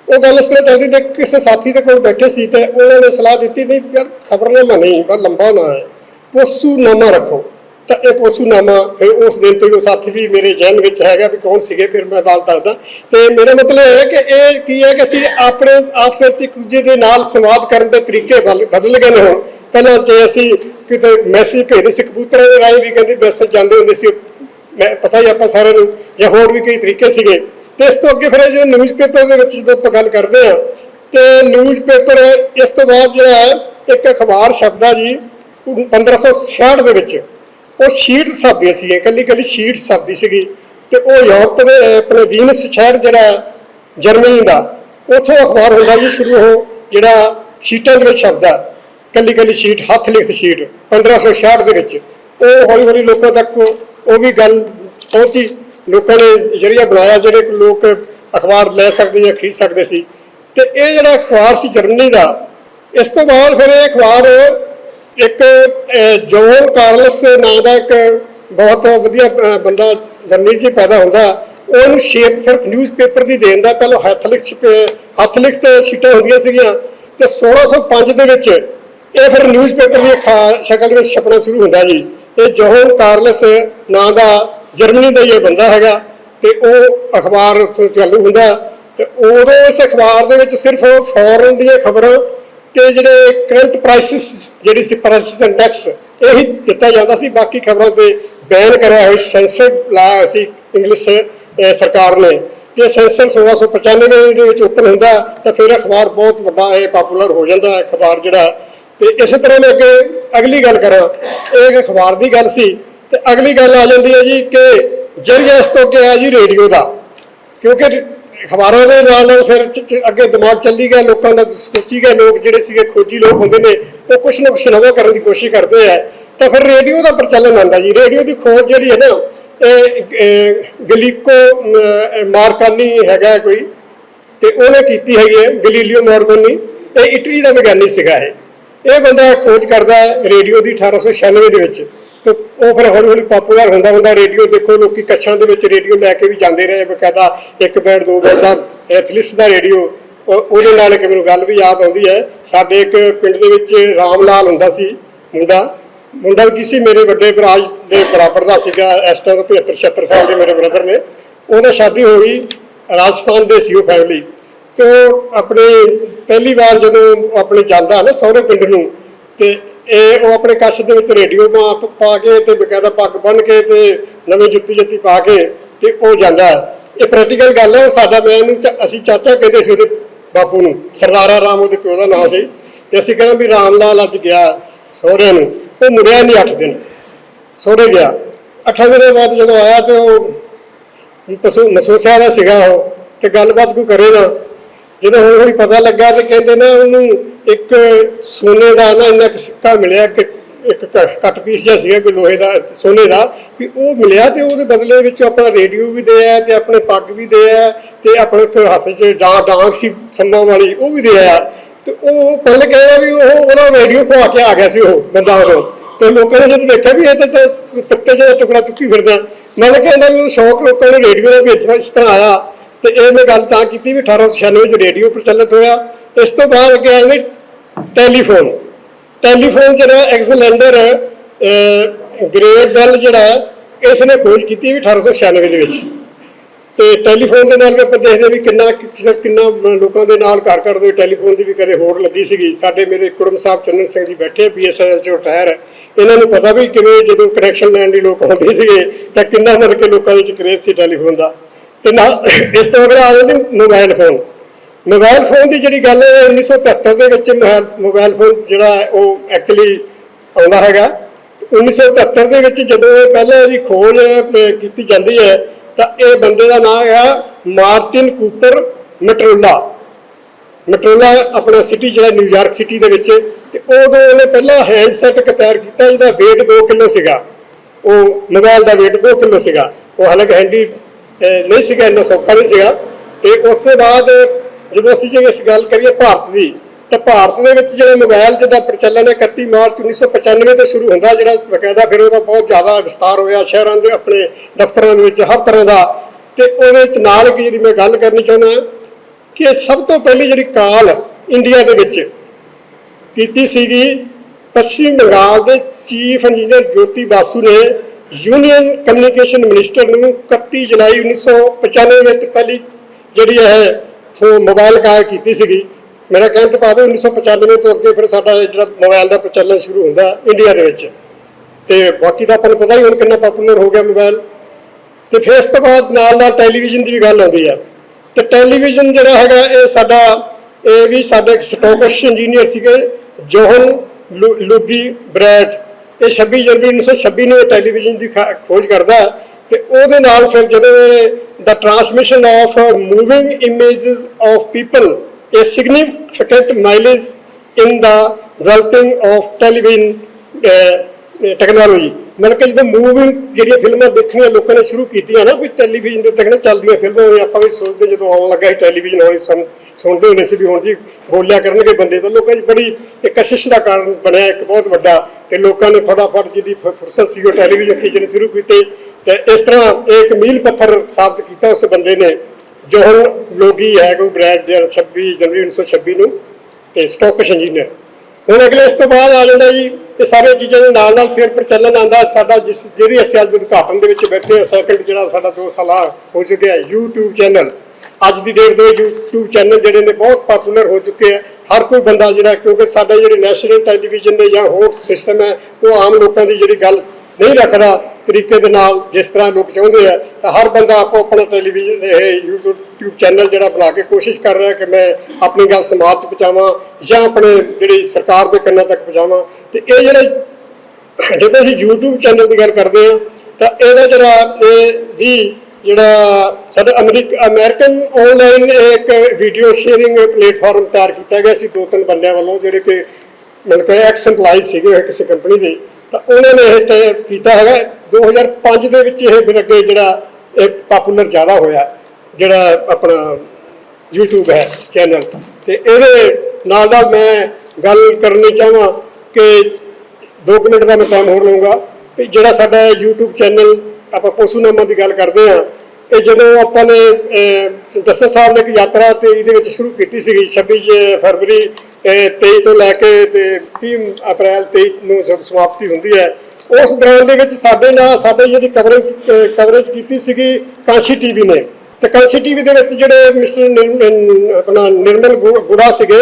ਉਹ ਗੱਲ ਇਸ ਤਰ੍ਹਾਂ ਚੱਲਦੀ ਤੇ ਕਿਸੇ ਸਾਥੀ ਦੇ ਕੋਲ ਬੈਠੇ ਸੀ ਤੇ ਉਹਨਾਂ ਨੇ ਸਲਾਹ ਦਿੱਤੀ ਨਹੀਂ ਯਾਰ ਖਬਰਨਾਮਾ ਨਹੀਂ, ਬਸ ਲੰਬਾ ਨਾਂ ਹੈ। ਪੋਸੂ ਨਾਮਾ ਰੱਖੋ। ਤਾਂ ਇਹ ਪੋਸੂਨਾਮਾ ਫਿਰ ਉਸ ਦਿਨ ਤੋਂ ਹੀ ਉਹ ਸਾਥੀ ਵੀ ਮੇਰੇ ਜਹਨ ਵਿੱਚ ਹੈਗਾ ਵੀ ਕੌਣ ਸੀਗੇ, ਫਿਰ ਮੈਂ ਗੱਲ ਦੱਸਦਾ। ਤੇ ਮੇਰਾ ਮਤਲਬ ਇਹ ਹੈ ਕਿ ਇਹ ਕੀ ਹੈ ਕਿ ਅਸੀਂ ਆਪਣੇ ਆਪਸ ਵਿੱਚ ਇੱਕ ਦੂਜੇ ਦੇ ਨਾਲ ਸੰਵਾਦ ਕਰਨ ਦੇ ਤਰੀਕੇ ਬਲ- ਬਦਲ ਗਏ ਨੇ ਹੁਣ। ਪਹਿਲਾਂ ਜੇ ਅਸੀਂ ਕਿਤੇ ਮੈਸੇਜ ਭੇਜਦੇ ਸੀ, ਕਬੂਤਰਾਂ ਦੇ ਰਾਹੀਂ ਵੀ ਕਹਿੰਦੇ ਮੈਸੇਜ ਜਾਂਦੇ ਹੁੰਦੇ ਸੀ, ਮੈਂ ਪਤਾ ਹੀ ਆਪਾਂ ਸਾਰਿਆਂ ਨੂੰ, ਜਾਂ ਹੋਰ ਵੀ ਕਈ ਤਰੀਕੇ ਸੀਗੇ। ਤੇ ਇਸ ਤੋਂ ਅੱਗੇ ਫਿਰ ਇਹ ਜਿਹੜੇ ਨਿਊਜ਼ਪੇਪਰ ਦੇ ਵਿੱਚ ਜਦੋਂ ਆਪਾਂ ਗੱਲ ਕਰਦੇ ਆ ਤੇ ਨਿਊਜ਼ਪੇਪਰ ਇਸ ਤੋਂ ਬਾਅਦ ਜਿਹੜਾ ਹੈ, ਇੱਕ ਅਖਬਾਰ ਸ਼ਬਦ ਆ ਜੀ 1566 ਦੇ ਵਿੱਚ। ਉਹ ਸ਼ੀਟ ਛਪਦੀਆਂ ਸੀ, ਇਕੱਲੀ ਇਕੱਲੀ ਸ਼ੀਟ ਛਪਦੀ ਸੀਗੀ। ਤੇ ਉਹ ਯੂਰਪ ਦੇ, ਆਪਣੇ ਵੀਨਸ ਸ਼ਹਿਰ ਜਿਹੜਾ ਜਰਮਨੀ ਦਾ, ਉੱਥੋਂ ਅਖਬਾਰ ਹੁੰਦਾ ਜੀ ਸ਼ੁਰੂ ਉਹ, ਜਿਹੜਾ ਸ਼ੀਟਾਂ ਦੇ ਵਿੱਚ ਛਪਦਾ ਕੱਲੀ ਕੱਲੀ ਸ਼ੀਟ, ਹੱਥ ਲਿਖਤ ਸ਼ੀਟ 1566 ਦੇ ਵਿੱਚ। ਉਹ ਹੌਲੀ ਹੌਲੀ ਲੋਕਾਂ ਤੱਕ ਉਹ ਵੀ ਗੱਲ ਪਹੁੰਚੀ। ਲੋਕਾਂ ਨੇ ਜਰੀਆ ਬਣਾਇਆ ਜਿਹੜੇ ਲੋਕ ਅਖਬਾਰ ਲੈ ਸਕਦੇ ਜਾਂ ਖਰੀਦ ਸਕਦੇ ਸੀ। ਤੇ ਇਹ ਜਿਹੜਾ ਅਖਬਾਰ ਸੀ ਜਰਮਨੀ ਦਾ, ਇਸ ਤੋਂ ਬਾਅਦ ਫਿਰ ਇਹ ਅਖਬਾਰ ਇੱਕ ਅਹ, ਜੋਨ ਕਾਰਲਸ ਨਾਂ ਦਾ ਇੱਕ ਬਹੁਤ ਵਧੀਆ ਬੰਦਾ ਜਰਮਨੀ 'ਚ ਪੈਦਾ ਹੁੰਦਾ। ਉਹਨੂੰ ਸ਼ੇਪ ਫਿਰ ਨਿਊਜ਼ਪੇਪਰ ਦੀ ਦੇਣ ਦਾ ਪਹਿਲਾਂ ਹੈਥਲਿਕਸ ਲਿਖ 'ਤੇ ਸ਼ੀਟਾਂ ਹੁੰਦੀਆਂ ਸੀਗੀਆਂ। ਤੇ 1605 ਦੇ ਵਿੱਚ ਇਹ ਫਿਰ ਨਿਊਜ਼ਪੇਪਰ ਦੀ ਖਾ- ਸ਼ਕਲ ਵਿੱਚ ਛਪਣਾ ਸ਼ੁਰੂ ਹੁੰਦਾ ਜੀ। ਇਹ ਜੋਹਨ ਕਾਰਲਸ ਨਾਂ ਦਾ ਜਰਮਨੀ ਦਾ ਹੀ ਇਹ ਬੰਦਾ ਹੈਗਾ। ਤੇ ਉਹ ਅਖਬਾਰ ਉੱਥੋਂ ਚਾਲੂ ਹੁੰਦਾ। ਤੇ ਉਦੋਂ ਇਸ ਅਖਬਾਰ ਦੇ ਵਿੱਚ ਸਿਰਫ ਫੋਰਨ ਦੀਆਂ ਖਬਰਾਂ ਤੇ ਜਿਹੜੇ ਕਰੰਟ ਪ੍ਰਾਈਸਿਸ ਜਿਹੜੀ ਸੀ ਪ੍ਰਾਈਸਿਸ ਇੰਡੈਕਸ ਇਹੀ ਦਿੱਤਾ ਜਾਂਦਾ ਸੀ। ਬਾਕੀ ਖਬਰਾਂ ਤੇ ਬੈਨ ਕਰਿਆ ਹੋਇਆ ਸੈਂਸਰ ਲਾਇਆ ਸੀ ਇੰਗਲਿਸ਼ ਸਰਕਾਰ ਨੇ। ਤੇ ਸੈਂਸਰ 1695 ਦੇ ਵਿੱਚ ਓਪਨ ਹੁੰਦਾ, ਤਾਂ ਫਿਰ ਅਖਬਾਰ ਬਹੁਤ ਵੱਡਾ ਇਹ ਪਪੂਲਰ ਹੋ ਜਾਂਦਾ ਹੈ ਅਖਬਾਰ ਜਿਹੜਾ। ਤੇ ਇਸੇ ਤਰ੍ਹਾਂ ਮੈਂ ਅੱਗੇ ਅਗਲੀ ਗੱਲ ਕਰਾਂ। ਇਹ ਅਖਬਾਰ ਦੀ ਗੱਲ ਸੀ। ਤੇ ਅਗਲੀ ਗੱਲ ਆ ਜਾਂਦੀ ਹੈ ਜੀ ਕਿ ਜਰੀਆ ਇਸ ਤੋਂ ਅੱਗੇ ਆ ਜੀ ਰੇਡੀਓ ਦਾ। ਕਿਉਂਕਿ ਅਖਬਾਰਾਂ ਦੇ ਨਾਲ ਨਾਲ ਫਿਰ ਚ- ਅੱਗੇ ਦਿਮਾਗ ਚੱਲੀ ਗਿਆ ਲੋਕਾਂ ਦਾ ਸੋਚੀ ਗਿਆ ਲੋਕ ਜਿਹੜੇ ਸੀਗੇ ਖੋਜੀ ਲੋਕ ਹੁੰਦੇ ਨੇ ਉਹ ਕੁਛ ਨਾ ਕੁਛ ਨਵਾਂ ਕਰਨ ਦੀ ਕੋਸ਼ਿਸ਼ ਕਰਦੇ ਆ। ਤਾਂ ਫਿਰ ਰੇਡੀਓ ਦਾ ਪ੍ਰਚਲਨ ਆਉਂਦਾ ਜੀ। ਰੇਡੀਓ ਦੀ ਖੋਜ ਜਿਹੜੀ ਹੈ ਨਾ ਇਹ ਗਲੀਕੋ ਅਮ, ਮਾਰਕਾਨੀ ਹੈਗਾ ਕੋਈ ਤੇ ਉਹਨੇ ਕੀਤੀ ਹੈਗੀ ਹੈ ਗਲੀਲੀਓ ਮਾਰਕੋਨੀ। ਇਹ ਇਟਲੀ ਦਾ ਵਿਗਿਆਨੀ ਸੀਗਾ ਇਹ। ਇਹ ਬੰਦਾ ਖੋਜ ਕਰਦਾ ਰੇਡੀਓ ਦੀ 1896 ਦੇ ਵਿੱਚ। ਤੇ ਉਹ ਫਿਰ ਹੌਲੀ ਹੌਲੀ ਪਪੂਲਰ ਹੁੰਦਾ ਹੁੰਦਾ ਰੇਡੀਓ ਦੇਖੋ, ਲੋਕੀ ਕੱਛਾਂ ਦੇ ਵਿੱਚ ਰੇਡੀਓ ਲੈ ਕੇ ਵੀ ਜਾਂਦੇ ਰਹੇ, ਬਕਾਇਦਾ ਇੱਕ ਬੈਂਡ ਦੋ ਬੈਂਡ ਦਾ ਇਹ ਦਾ ਰੇਡੀਓ ਉਹਦੇ ਨਾਲ ਇੱਕ ਮੈਨੂੰ ਗੱਲ ਵੀ ਯਾਦ ਆਉਂਦੀ ਹੈ। ਸਾਡੇ ਇੱਕ ਪਿੰਡ ਦੇ ਵਿੱਚ ਰਾਮ ਲਾਲ ਹੁੰਦਾ ਸੀ, ਮੁੰਡਾ। ਮੁੰਡਾ ਵੀ ਕਿਸੇ ਮੇਰੇ ਵੱਡੇ ਭਰਾ ਦੇ ਬਰਾਬਰ ਦਾ ਸੀਗਾ, ਇਸ ਟਾਈਮ 75 76 ਸਾਲ ਦੇ ਮੇਰੇ ਬ੍ਰਦਰ ਨੇ। ਉਹਦਾ ਸ਼ਾਦੀ ਹੋ ਗਈ, ਰਾਜਸਥਾਨ ਦੇ ਸੀ ਉਹ ਫੈਮਿਲੀ ਤੇ ਉਹ ਆਪਣੇ ਪਹਿਲੀ ਵਾਰ ਜਦੋਂ ਆਪਣੇ ਜਾਂਦਾ ਨਾ ਸਹੁਰੇ ਪਿੰਡ ਨੂੰ, ਤੇ ਇਹ ਉਹ ਆਪਣੇ ਕੱਛ ਦੇ ਵਿੱਚ ਰੇਡੀਓ ਪਾ ਕੇ ਤੇ ਬਕਾਇਦਾ ਪੱਗ ਬੰਨ ਕੇ ਤੇ ਨਵੀਂ ਜੁੱਤੀ ਜੁੱਤੀ ਪਾ ਕੇ ਤੇ ਉਹ ਜਾਂਦਾ ਇਹ ਪ੍ਰੈਕਟੀਕਲ ਗੱਲ ਹੈ ਸਾਡਾ ਮੈਂ ਇਹਨੂੰ ਚਾ- ਅਸੀਂ ਚਾਚਾ ਕਹਿੰਦੇ ਸੀ ਉਹਦੇ ਬਾਪੂ ਨੂੰ, ਸਰਦਾਰਾ ਰਾਮ ਉਹਦੇ ਪਿਓ ਦਾ ਨਾਮ ਸੀ। ਤੇ ਅਸੀਂ ਕਹਿੰਦਾ ਵੀ ਰਾਮ ਲਾਲ ਅੱਜ ਗਿਆ ਸਹੁਰਿਆਂ ਨੂੰ। ਉਹ ਮੁੜਿਆ ਨਹੀਂ 8 ਦਿਨ। ਸਹੁਰੇ ਗਿਆ। 8 ਦਿਨਾਂ ਬਾਅਦ ਜਦੋਂ ਆਇਆ ਤੇ ਉਹ ਪਸੂ ਮਸੂਸਿਆ ਦਾ ਸੀਗਾ ਉਹ। ਤੇ ਗੱਲਬਾਤ ਕੋਈ ਕਰੇ ਨਾ ਜਦੋਂ ਹੌਲੀ ਹੌਲੀ ਪਤਾ ਲੱਗਾ ਤੇ ਕਹਿੰਦੇ ਨਾ ਉਹਨੂੰ ਇੱਕ ਸੋਨੇ ਦਾ ਨਾ ਇੰਨਾ ਕੁ ਸਿੱਕਾ ਮਿਲਿਆ ਕਿ ਇੱਕ ਕ- ਕੱਟ ਪੀਸ ਜਿਹਾ ਸੀਗਾ, ਕੋਈ ਲੋਹੇ ਦਾ, ਸੋਨੇ ਦਾ, ਵੀ ਉਹ ਮਿਲਿਆ ਤੇ ਉਹਦੇ ਬਦਲੇ ਵਿੱਚ ਆਪਣਾ ਰੇਡੀਓ ਵੀ ਦੇ ਆ ਤੇ ਆਪਣੇ ਪੱਗ ਵੀ ਦੇ ਆ ਤੇ ਆਪਣੇ ਇੱਕ ਹੱਥ 'ਚ ਡਾਂ, ਡਾਂਗ ਸੀ ਸੰਮਾਂ ਵਾਲੀ, ਉਹ ਵੀ ਦੇ ਆ ਤੇ ਉਹ ਪਹਿਲੇ ਕਹਿੰਦਾ ਵੀ ਉਹ ਉਹਦਾ ਰੇਡੀਓ ਖਵਾ ਕੇ ਆ ਗਿਆ ਸੀ ਉਹ ਬੰਦਾ ਉਹ ਤੇ ਲੋਕਾਂ ਨੇ ਜਦ ਦੇਖਿਆ ਵੀ ਇਹ ਤਾਂ ਤਾਂ ਪੱਤੇ ਜਿਹਾ ਟੁਕੜਾ ਚੁੱਕੀ ਫਿਰਦਾ। ਮੈਂ ਕਹਿੰਦਾ ਵੀ ਉਹ ਸ਼ੌਕ ਲੋਕਾਂ ਨੇ ਰੇਡੀਓ ਦਾ ਵੀ ਇੱਦਾਂ ਇਸ ਤਰ੍ਹਾਂ ਆਇਆ। ਤੇ ਇਹ ਮੈਂ ਗੱਲ ਤਾਂ ਕੀਤੀ ਵੀ 1896 ਚ ਰੇਡੀਓ ਪ੍ਰਚਲਿਤ ਹੋਇਆ। ਇਸ ਤੋਂ ਬਾਅਦ ਅੱਗੇ ਆਏ ਨੇ ਟੈਲੀਫੋਨ। ਟੈਲੀਫੋਨ ਜਿਹੜਾ ਐਕਸਲੈਂਡਰ ਗ੍ਰੇਟ ਬੈਲ ਜਿਹੜਾ ਹੈ, ਇਸ ਨੇ ਖੋਜ ਕੀਤੀ ਵੀ 1896 ਦੇ ਵਿੱਚ। ਤੇ ਟੈਲੀਫੋਨ ਦੇ ਨਾਲ ਵੀ ਆਪਾਂ ਦੇਖਦੇ ਵੀ ਕਿੰਨਾ ਕਿੰਨਾ ਲੋਕਾਂ ਦੇ ਨਾਲ ਘਰ ਘਰ ਦੇ ਟੈਲੀਫੋਨ ਦੀ ਵੀ ਕਦੇ ਹੋਰ ਲੱਗੀ ਸੀਗੀ। ਸਾਡੇ ਮੇਰੇ ਕੁੜਮ ਸਾਹਿਬ ਚੰਨਨ ਸਿੰਘ ਜੀ ਬੈਠੇ ਬੀਐਸਐਨਐਲ 'ਚੋਂ ਰਿਟਾਇਰ ਇਹਨਾਂ ਨੂੰ ਪਤਾ ਵੀ ਕਿਵੇਂ ਜਦੋਂ ਕਨੈਕਸ਼ਨ ਲੈਣ ਲਈ ਲੋਕ ਆਉਂਦੇ ਸੀਗੇ ਤਾਂ ਕਿੰਨਾ ਮਤਲਬ ਕਿ ਲੋਕਾਂ ਵਿੱਚ ਕਰੇਜ਼ ਸੀ ਟੈਲੀਫੋਨ ਦਾ। ਤੇ ਨਾ ਇਸ ਤੋਂ ਅਗਲਾ ਆ ਜਾਂਦੀ ਮੋਬਾਈਲ ਫੋਨ ਮੋਬਾਈਲ ਫੋਨ ਦੀ ਜਿਹੜੀ ਗੱਲ ਹੈ 1973 ਦੇ ਵਿੱਚ ਮੋਬਾਈਲ ਮੋਬਾਈਲ ਫੋਨ ਜਿਹੜਾ ਉਹ ਐਕਚੁਅਲੀ ਆਉਂਦਾ ਹੈਗਾ। 1973 ਦੇ ਵਿੱਚ ਜਦੋਂ ਇਹ ਪਹਿਲਾਂ ਇਹਦੀ ਖੋਜ ਕੀਤੀ ਜਾਂਦੀ ਹੈ, ਤਾਂ ਇਹ ਬੰਦੇ ਦਾ ਨਾਮ ਹੈ ਮਾਰਟਿਨ ਕੂਪਰ ਮਟਰੋਲਾ। ਮਟਰੋਲਾ ਆਪਣਾ ਸਿਟੀ ਜਿਹੜਾ ਨਿਊਯਾਰਕ ਸਿਟੀ ਦੇ ਵਿੱਚ। ਤੇ ਉਦੋਂ ਉਹਨੇ ਪਹਿਲਾ ਹੈਂਡਸੈਟ ਇੱਕ ਤਿਆਰ ਕੀਤਾ ਜਿਹਦਾ weight 2 ਕਿਲੋ ਸੀਗਾ। ਉਹ ਮੋਬਾਈਲ ਦਾ weight 2 ਕਿਲੋ ਸੀਗਾ। ਉਹ ਹਾਲਾਂਕਿ ਹੈਂਡੀ ਨਹੀਂ ਸੀਗਾ, ਇੰਨਾ ਸੌਖਾ ਨਹੀਂ ਸੀਗਾ। ਤੇ ਉਸ ਤੋਂ ਬਾਅਦ ਜਦੋਂ ਅਸੀਂ ਜੇ ਇਸ ਗੱਲ ਕਰੀਏ ਭਾਰਤ ਦੀ, ਤਾਂ ਭਾਰਤ ਦੇ ਵਿੱਚ ਜਿਹੜੇ ਮੋਬਾਈਲ ਜਿਹਦਾ ਪ੍ਰਚਲਨ ਹੈ 31 ਮਾਰਚ 1995 ਤੋਂ ਸ਼ੁਰੂ ਹੁੰਦਾ, ਜਿਹੜਾ ਬਕਾਇਦਾ ਫਿਰ ਉਹਦਾ ਬਹੁਤ ਜ਼ਿਆਦਾ ਵਿਸਤਾਰ ਹੋਇਆ ਸ਼ਹਿਰਾਂ ਦੇ ਆਪਣੇ ਦਫ਼ਤਰਾਂ ਦੇ ਵਿੱਚ, ਹਰ ਤਰ੍ਹਾਂ ਦਾ। ਤੇ ਉਹਦੇ ਵਿੱਚ ਨਾਲ ਇੱਕ ਜਿਹੜੀ ਮੈਂ ਗੱਲ ਕਰਨੀ ਚਾਹੁੰਦਾ ਕਿ ਸਭ ਤੋਂ ਪਹਿਲੀ ਜਿਹੜੀ ਕਾਲ ਇੰਡੀਆ ਦੇ ਵਿੱਚ ਕੀਤੀ ਸੀਗੀ, ਪੱਛਮੀ ਬੰਗਾਲ ਦੇ ਚੀਫ ਇੰਜੀਨੀਅਰ ਜੋਤੀ ਬਾਸੂ ਨੇ ਯੂਨੀਅਨ ਕਮਿਊਨੀਕੇਸ਼ਨ ਮਿਨਿਸਟਰ ਨੂੰ 31 ਜੁਲਾਈ 1995 ਵਿੱਚ ਪਹਿਲੀ ਜਿਹੜੀ ਹੈ ਸੋ ਮੋਬਾਈਲ ਕਾਲ ਕੀਤੀ ਸੀਗੀ, ਮੇਰਾ ਕਹਿਣ ਤੋਂ ਭਾਵ ਹੈ 1995 ਤੋਂ ਅੱਗੇ ਫਿਰ ਸਾਡਾ ਇਹ ਜਿਹੜਾ ਮੋਬਾਈਲ ਦਾ ਪ੍ਰਚਲਨ ਸ਼ੁਰੂ ਹੁੰਦਾ ਇੰਡੀਆ ਦੇ ਵਿੱਚ। ਤੇ ਬਾਕੀ ਤਾਂ ਆਪਾਂ ਨੂੰ ਪਤਾ ਹੀ ਹੁਣ ਕਿੰਨਾ ਪਪੂਲਰ ਹੋ ਗਿਆ ਮੋਬਾਈਲ ਤੇ ਫਿਰ ਇਸ ਤੋਂ ਬਾਅਦ ਨਾਲ ਨਾਲ ਟੈਲੀਵਿਜ਼ਨ ਦੀ ਵੀ ਗੱਲ ਆਉਂਦੀ ਆ। ਤੇ ਟੈਲੀਵਿਜ਼ਨ ਜਿਹੜਾ ਹੈਗਾ ਇਹ ਸਾਡਾ, ਇਹ ਵੀ ਸਾਡੇ ਇੱਕ ਸਟੋਕਸ ਇੰਜੀਨੀਅਰ ਸੀਗੇ, ਜੋਹਨ ਲੂ- ਲੂਗੀ ਬ੍ਰੈਡ। ਇਹ 26 ਜਨਵਰੀ 1926 ਨੂੰ ਇਹ ਟੈਲੀਵਿਜ਼ਨ ਦੀ ਖਾ- ਖੋਜ ਕਰਦਾ। ਤੇ ਉਹਦੇ ਨਾਲ ਫਿਰ ਜਦੋਂ ਦਾ transmission of moving images of people a significant mileage in the developing of television uh, technology ਮਤਲਬ ਕਿ ਜਦੋਂ ਮੂਵਿੰਗ ਜਿਹੜੀਆਂ ਫਿਲਮਾਂ ਦੇਖਣੀਆਂ ਲੋਕਾਂ ਨੇ ਸ਼ੁਰੂ ਕੀਤੀਆਂ ਨਾ ਵੀ ਟੈਲੀਵਿਜ਼ਨ ਦੇ ਉੱਤੇ ਕਹਿੰਦੇ ਚੱਲਦੀਆਂ ਫਿਲਮਾਂ ਹੋਈ ਆਪਾਂ ਵੀ ਸੋਚਦੇ ਜਦੋਂ ਆਉਣ ਲੱਗਾ ਟੈਲੀਵਿਜ਼ਨ ਹੌਲੀ ਸੁਣ ਸੁਣਦੇ ਹੁੰਦੇ ਸੀ ਵੀ ਹੁਣ ਜੀ ਬੋਲਿਆ ਕਰਨਗੇ ਬੰਦੇ, ਤਾਂ ਲੋਕਾਂ 'ਚ ਬੜੀ ਇੱਕ ਕਸ਼ਿਸ਼ ਦਾ ਕਾਰਨ ਬਣਿਆ ਇੱਕ ਬਹੁਤ ਵੱਡਾ, ਤੇ ਲੋਕਾਂ ਨੇ ਫਟਾਫਟ ਜਿਹਦੀ ਫੁਰਸਤ ਸੀ ਉਹ ਟੈਲੀਵਿਜ਼ਨ ਖਿੱਚਣੇ ਸ਼ੁਰੂ ਕੀਤੇ। ਤੇ ਇਸ ਤਰ੍ਹਾਂ ਇਹ ਇੱਕ ਮੀਲ ਪੱਥਰ ਸਾਬਤ ਕੀਤਾ ਉਸ ਬੰਦੇ ਨੇ, ਜੋ ਹੁਣ ਲੋਗੀ ਹੈ ਕੋਈ ਬ੍ਰੈਡ ਜਿਹੜਾ 26 ਜਨਵਰੀ 1926 ਨੂੰ, ਤੇ ਸਟੋਕਸ ਇੰਜੀਨੀਅਰ ਹੁਣ ਅਗਲੇ ਇਸ ਤੋਂ ਬਾਅਦ ਆ ਜਾਂਦਾ ਜੀ, ਇਹ ਸਾਰੀਆਂ ਚੀਜ਼ਾਂ ਦੇ ਨਾਲ ਨਾਲ ਫਿਰ ਪ੍ਰਚਲਨ ਆਂਦਾ ਸਾਡਾ ਜਿਸ ਜਿਹੜੀ ਅਸੀਂ ਅੱਜ ਉਦਘਾਟਨ ਦੇ ਵਿੱਚ ਬੈਠੇ ਹਾਂ ਸੈਕੰਡ ਜਿਹੜਾ ਸਾਡਾ 2 ਸਾਲਾ ਹੋ ਚੁੱਕਿਆ ਹੈ, YouTube ਚੈਨਲ ਅੱਜ ਦੀ ਡੇਟ ਦੇ YouTube ਚੈਨਲ ਜਿਹੜੇ ਨੇ ਬਹੁਤ ਪਪੂਲਰ ਹੋ ਚੁੱਕੇ ਆ। ਹਰ ਕੋਈ ਬੰਦਾ ਜਿਹੜਾ, ਕਿਉਂਕਿ ਸਾਡਾ ਜਿਹੜੇ ਨੈਸ਼ਨਲ ਟੈਲੀਵਿਜ਼ਨ ਨੇ ਜਾਂ ਹੋਰ ਸਿਸਟਮ ਹੈ, ਉਹ ਆਮ ਲੋਕਾਂ ਦੀ ਜਿਹੜੀ ਗੱਲ ਨਹੀਂ ਰੱਖਦਾ ਤਰੀਕੇ ਦੇ ਨਾਲ ਜਿਸ ਤਰ੍ਹਾਂ ਲੋਕ ਚਾਹੁੰਦੇ ਆ, ਤਾਂ ਹਰ ਬੰਦਾ ਆਪੋ ਆਪਣਾ ਟੈਲੀਵਿਜ਼ਨ ਇਹ YouTube ਚੈਨਲ ਜਿਹੜਾ ਬਣਾ ਕੇ ਕੋਸ਼ਿਸ਼ ਕਰ ਰਿਹਾ ਕਿ ਮੈਂ ਆਪਣੀ ਗੱਲ ਸਮਾਜ 'ਚ ਪਹੁੰਚਾਵਾਂ ਜਾਂ ਆਪਣੇ ਜਿਹੜੀ ਸਰਕਾਰ ਦੇ ਕੰਨਾਂ ਤੱਕ ਪਹੁੰਚਾਵਾਂ। ਤੇ ਇਹ ਜਿਹੜੇ ਜਦੋਂ ਅਸੀਂ YouTube ਚੈਨਲ ਦੀ ਗੱਲ ਕਰਦੇ ਹਾਂ, ਤਾਂ ਇਹਦਾ ਜਿਹੜਾ ਇਹ ਵੀ ਜਿਹੜਾ ਸਾਡਾ ਅਮਰੀਕ, ਅਮਰੀਕਨ ਆਨਲਾਈਨ ਇੱਕ ਵੀਡੀਓ ਸ਼ੇਅਰਿੰਗ ਪਲੇਟਫਾਰਮ ਤਿਆਰ ਕੀਤਾ ਗਿਆ ਸੀ, ਦੋ ਤਿੰਨ ਬੰਦਿਆਂ ਵੱਲੋਂ, ਜਿਹੜੇ ਕਿ ਮਤਲਬ ਕਿ ਐਕਸ EMPLOYEES ਸੀਗੇ ਹੋਏ ਕਿਸੇ ਕੰਪਨੀ ਦੇ। ਤਾਂ ਉਹਨਾਂ ਨੇ ਇਹ ਤੈਅ ਕੀਤਾ ਹੈਗਾ। 2005 ਦੇ ਵਿੱਚ ਇਹ ਫਿਰ ਅੱਗੇ ਜਿਹੜਾ ਇੱਕ ਪਪੂਲਰ ਜ਼ਿਆਦਾ ਹੋਇਆ ਜਿਹੜਾ ਆਪਣਾ YouTube ਹੈ ਚੈਨਲ ਤੇ ਇਹਦੇ ਨਾਲ ਨਾਲ ਮੈਂ ਗੱਲ ਕਰਨੀ ਚਾਹਾਂ ਕਿ 2 ਮਿੰਟ ਦਾ ਮੈਂ ਟਾਈਮ ਹੋਰ ਲਵਾਂਗਾ ਕਿ ਜਿਹੜਾ ਸਾਡਾ YouTube ਚੈਨਲ ਆਪਾਂ ਪਸ਼ੂਨਾਮਾ ਦੀ ਗੱਲ ਕਰਦੇ ਹਾਂ ਇਹ ਜਦੋਂ ਆਪਾਂ ਨੇ ਅਹ, ਦਸਨ ਸਾਹਿਬ ਨੇ ਇੱਕ ਯਾਤਰਾ ਤੇ ਇਹਦੇ ਵਿੱਚ ਸ਼ੁਰੂ ਕੀਤੀ ਸੀਗੀ 26 ਫਰਵਰੀ 23 ਤੋਂ ਲੈ ਕੇ ਤੇ 30 ਅਪ੍ਰੈਲ 23 ਨੂੰ ਜਦ ਸਮਾਪਤੀ ਹੁੰਦੀ ਹੈ, ਉਸ ਦੌਰਾਨ ਦੇ ਵਿੱਚ ਸਾਡੇ ਨਾਲ ਸਾਡੇ ਜਿਹੜੀ ਕਵਰੇਜ ਕਵਰੇਜ ਕੀਤੀ ਸੀਗੀ ਕਾਂਸ਼ੀ ਟੀਵੀ ਨੇ। ਤੇ ਕਾਂਸ਼ੀ ਟੀਵੀ ਦੇ ਵਿੱਚ ਜਿਹੜੇ ਮਿਸਟਰ ਨਿਰਮਲ- ਆਪਣਾ ਨਿਰਮਲ ਗੁ- ਗੁੜਾ ਸੀਗੇ,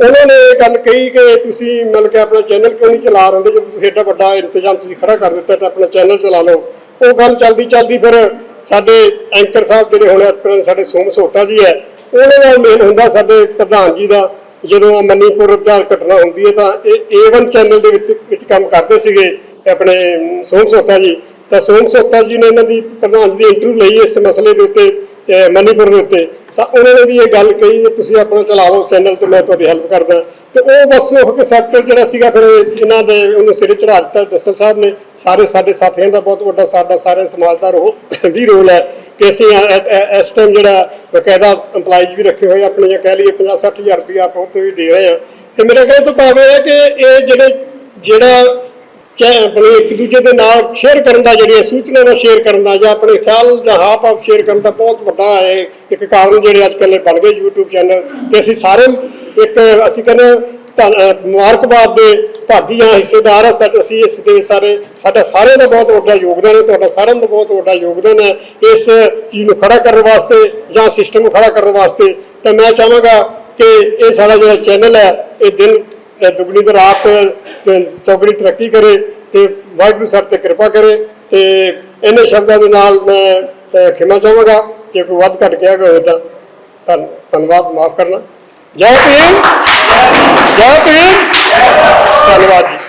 ਉਹਨਾਂ ਨੇ ਇਹ ਗੱਲ ਕਹੀ ਕਿ ਤੁਸੀਂ ਮਤਲਬ ਕਿ ਆਪਣਾ ਚੈਨਲ ਕਿਉਂ ਨਹੀਂ ਚਲਾ ਰਹੇ ਜਦੋਂ ਤੁਸੀਂ ਐਡਾ ਵੱਡਾ ਇੰਤਜ਼ਾਮ ਤੁਸੀਂ ਖੜਾ ਕਰ ਦਿੱਤਾ ਤਾਂ ਆਪਣਾ ਚੈਨਲ ਚਲਾ ਲਓ। ਉਹ ਗੱਲ ਚੱਲਦੀ ਚੱਲਦੀ ਫਿਰ ਸਾਡੇ ਐਂਕਰ ਸਾਹਿਬ ਜਿਹੜੇ ਹੁਣ ਆਪਣੇ ਸਾਡੇ ਸੋਮ ਸੋਤਾ ਜੀ ਹੈ, ਉਹਨਾਂ ਦਾ ਮੇਲ ਹੁੰਦਾ ਸਾਡੇ ਪ੍ਰਧਾਨ ਜੀ ਦਾ। ਜਦੋਂ ਮਨੀਪੁਰ ਦਾ ਘਟਨਾ ਹੁੰਦੀ ਹੈ ਤਾਂ ਇਹ A1 ਚੈਨਲ ਦੇ ਵਿੱਚ ਵਿੱਚ ਕੰਮ ਕਰਦੇ ਸੀਗੇ ਆਪਣੇ ਸੋਮ ਸੋਤਾ ਜੀ। ਤਾਂ ਸੋਮ ਸੋਤਾ ਜੀ ਨੇ ਇਹਨਾਂ ਦੀ ਪ੍ਰਧਾਨ ਜੀ ਦੀ ਇੰਟਰਵਿਊ ਲਈ ਇਸ ਮਸਲੇ ਦੇ ਉੱਤੇ ਮਨੀਪੁਰ ਦੇ ਉੱਤੇ। ਤਾਂ ਉਹਨਾਂ ਨੇ ਵੀ ਇਹ ਗੱਲ ਕਹੀ ਕਿ ਤੁਸੀਂ ਆਪਣਾ ਚਲਾ ਲਓ ਚੈਨਲ ਤੇ ਮੈਂ ਤੁਹਾਡੀ ਹੈਲਪ ਕਰਦਾ। ਤੇ ਉਹ ਬਸ ਉਹ ਕਨਸੈਪਟ ਜਿਹੜਾ ਸੀਗਾ ਫਿਰ ਇਹਨਾਂ ਦੇ ਉਹਨੂੰ ਸਿਰੇ ਚੜਾ ਦਿੱਤਾ। ਦਸਲ ਸਾਹਿਬ ਨੇ ਸਾਰੇ ਸਾਡੇ ਸਾਥੀਆਂ ਦਾ ਬਹੁਤ ਵੱਡਾ ਸਾਡਾ ਸਾਰੇ ਸਮਾਜ ਦਾ ਰੋਲ ਵੀ ਰੋਲ ਹੈ। ਕਿ ਅਸੀਂ ਇਸ ਟਾਈਮ ਜਿਹੜਾ ਬਕਾਇਦਾ EMPLOYEES ਵੀ ਰੱਖੇ ਹੋਏ ਆਪਣੇ ਜਾਂ ਕਹਿ ਲਈਏ 50 60000 ਰੁਪਇਆ ਆਪਾਂ ਉੱਤੇ ਵੀ ਦੇ ਰਹੇ ਆ। ਤੇ ਮੇਰਾ ਕਹਿਣ ਤੋਂ ਭਾਵ ਇਹ ਹੈ ਕਿ ਇਹ ਜਿਹੜੇ, ਜਿਹੜਾ ਚਾਹੇ ਆਪਣੇ ਇੱਕ ਦੂਜੇ ਦੇ ਨਾਲ ਸ਼ੇਅਰ ਕਰਨ ਦਾ ਜਿਹੜੀਆਂ ਸੂਚਨਾਵਾਂ ਸ਼ੇਅਰ ਕਰਨ ਦਾ ਜਾਂ ਆਪਣੇ ਖਿਆਲ ਜਾਂ ਹਾਵ ਭਾਵ ਸ਼ੇਅਰ ਕਰਨ ਦਾ ਬਹੁਤ ਵੱਡਾ ਹੈ ਇੱਕ ਕਾਰਨ ਜਿਹੜੇ ਅੱਜ ਕੱਲ੍ਹ ਬਣ ਗਏ YouTube ਚੈਨਲ ਕਿ ਅਸੀਂ ਸਾਰੇ ਇੱਕ, ਅਸੀਂ ਕਹਿੰਦੇ ਮੁਬਾਰਕਬਾਦ ਦੇ ਭਾਗੀ ਜਾਂ ਹਿੱਸੇਦਾਰ ਆ ਸੱਚ ਅਸੀਂ ਇਸ ਦੇ ਸਾਰੇ ਸਾਡਾ ਸਾਰਿਆਂ ਦਾ ਬਹੁਤ ਵੱਡਾ ਯੋਗਦਾਨ ਹੈ, ਤੁਹਾਡਾ ਸਾਰਿਆਂ ਦਾ ਬਹੁਤ ਵੱਡਾ ਯੋਗਦਾਨ ਹੈ ਇਸ ਚੀਜ਼ ਨੂੰ ਖੜਾ ਕਰਨ ਵਾਸਤੇ ਜਾਂ ਸਿਸਟਮ ਨੂੰ ਖੜਾ ਕਰਨ ਵਾਸਤੇ। ਤਾਂ ਮੈਂ ਚਾਹਾਂਗਾ ਕਿ ਇਹ ਸਾਡਾ ਜਿਹੜਾ ਚੈਨਲ ਹੈ, ਇਹ ਦਿਨ ਅਹ ਦੁਗਣੀ ਤੇ ਰਾਤ, ਤੇ ਚੌਗਣੀ ਤਰੱਕੀ ਕਰੇ ਤੇ ਵਾਹਿਗੁਰੂ ਸਾਹਿਬ ਤੇ ਕਿਰਪਾ ਕਰੇ ਤੇ ਇਹਨਾਂ ਸ਼ਬਦਾਂ ਦੇ ਨਾਲ ਮੈਂ, ਅਹ, ਖਿਮਾ ਚਾਹਾਂਗਾ। ਜੇ ਕੋਈ ਵੱਧ ਘੱਟ ਗਿਆ ਹੋਵੇ ਤਾਂ ਧੰਨਵਾਦ, ਮਾਫ ਕਰਨਾ। ਜੈ ਭੀਮ। ਜੈ ਭੀਮ। ਧੰਨਵਾਦ ਜੀ।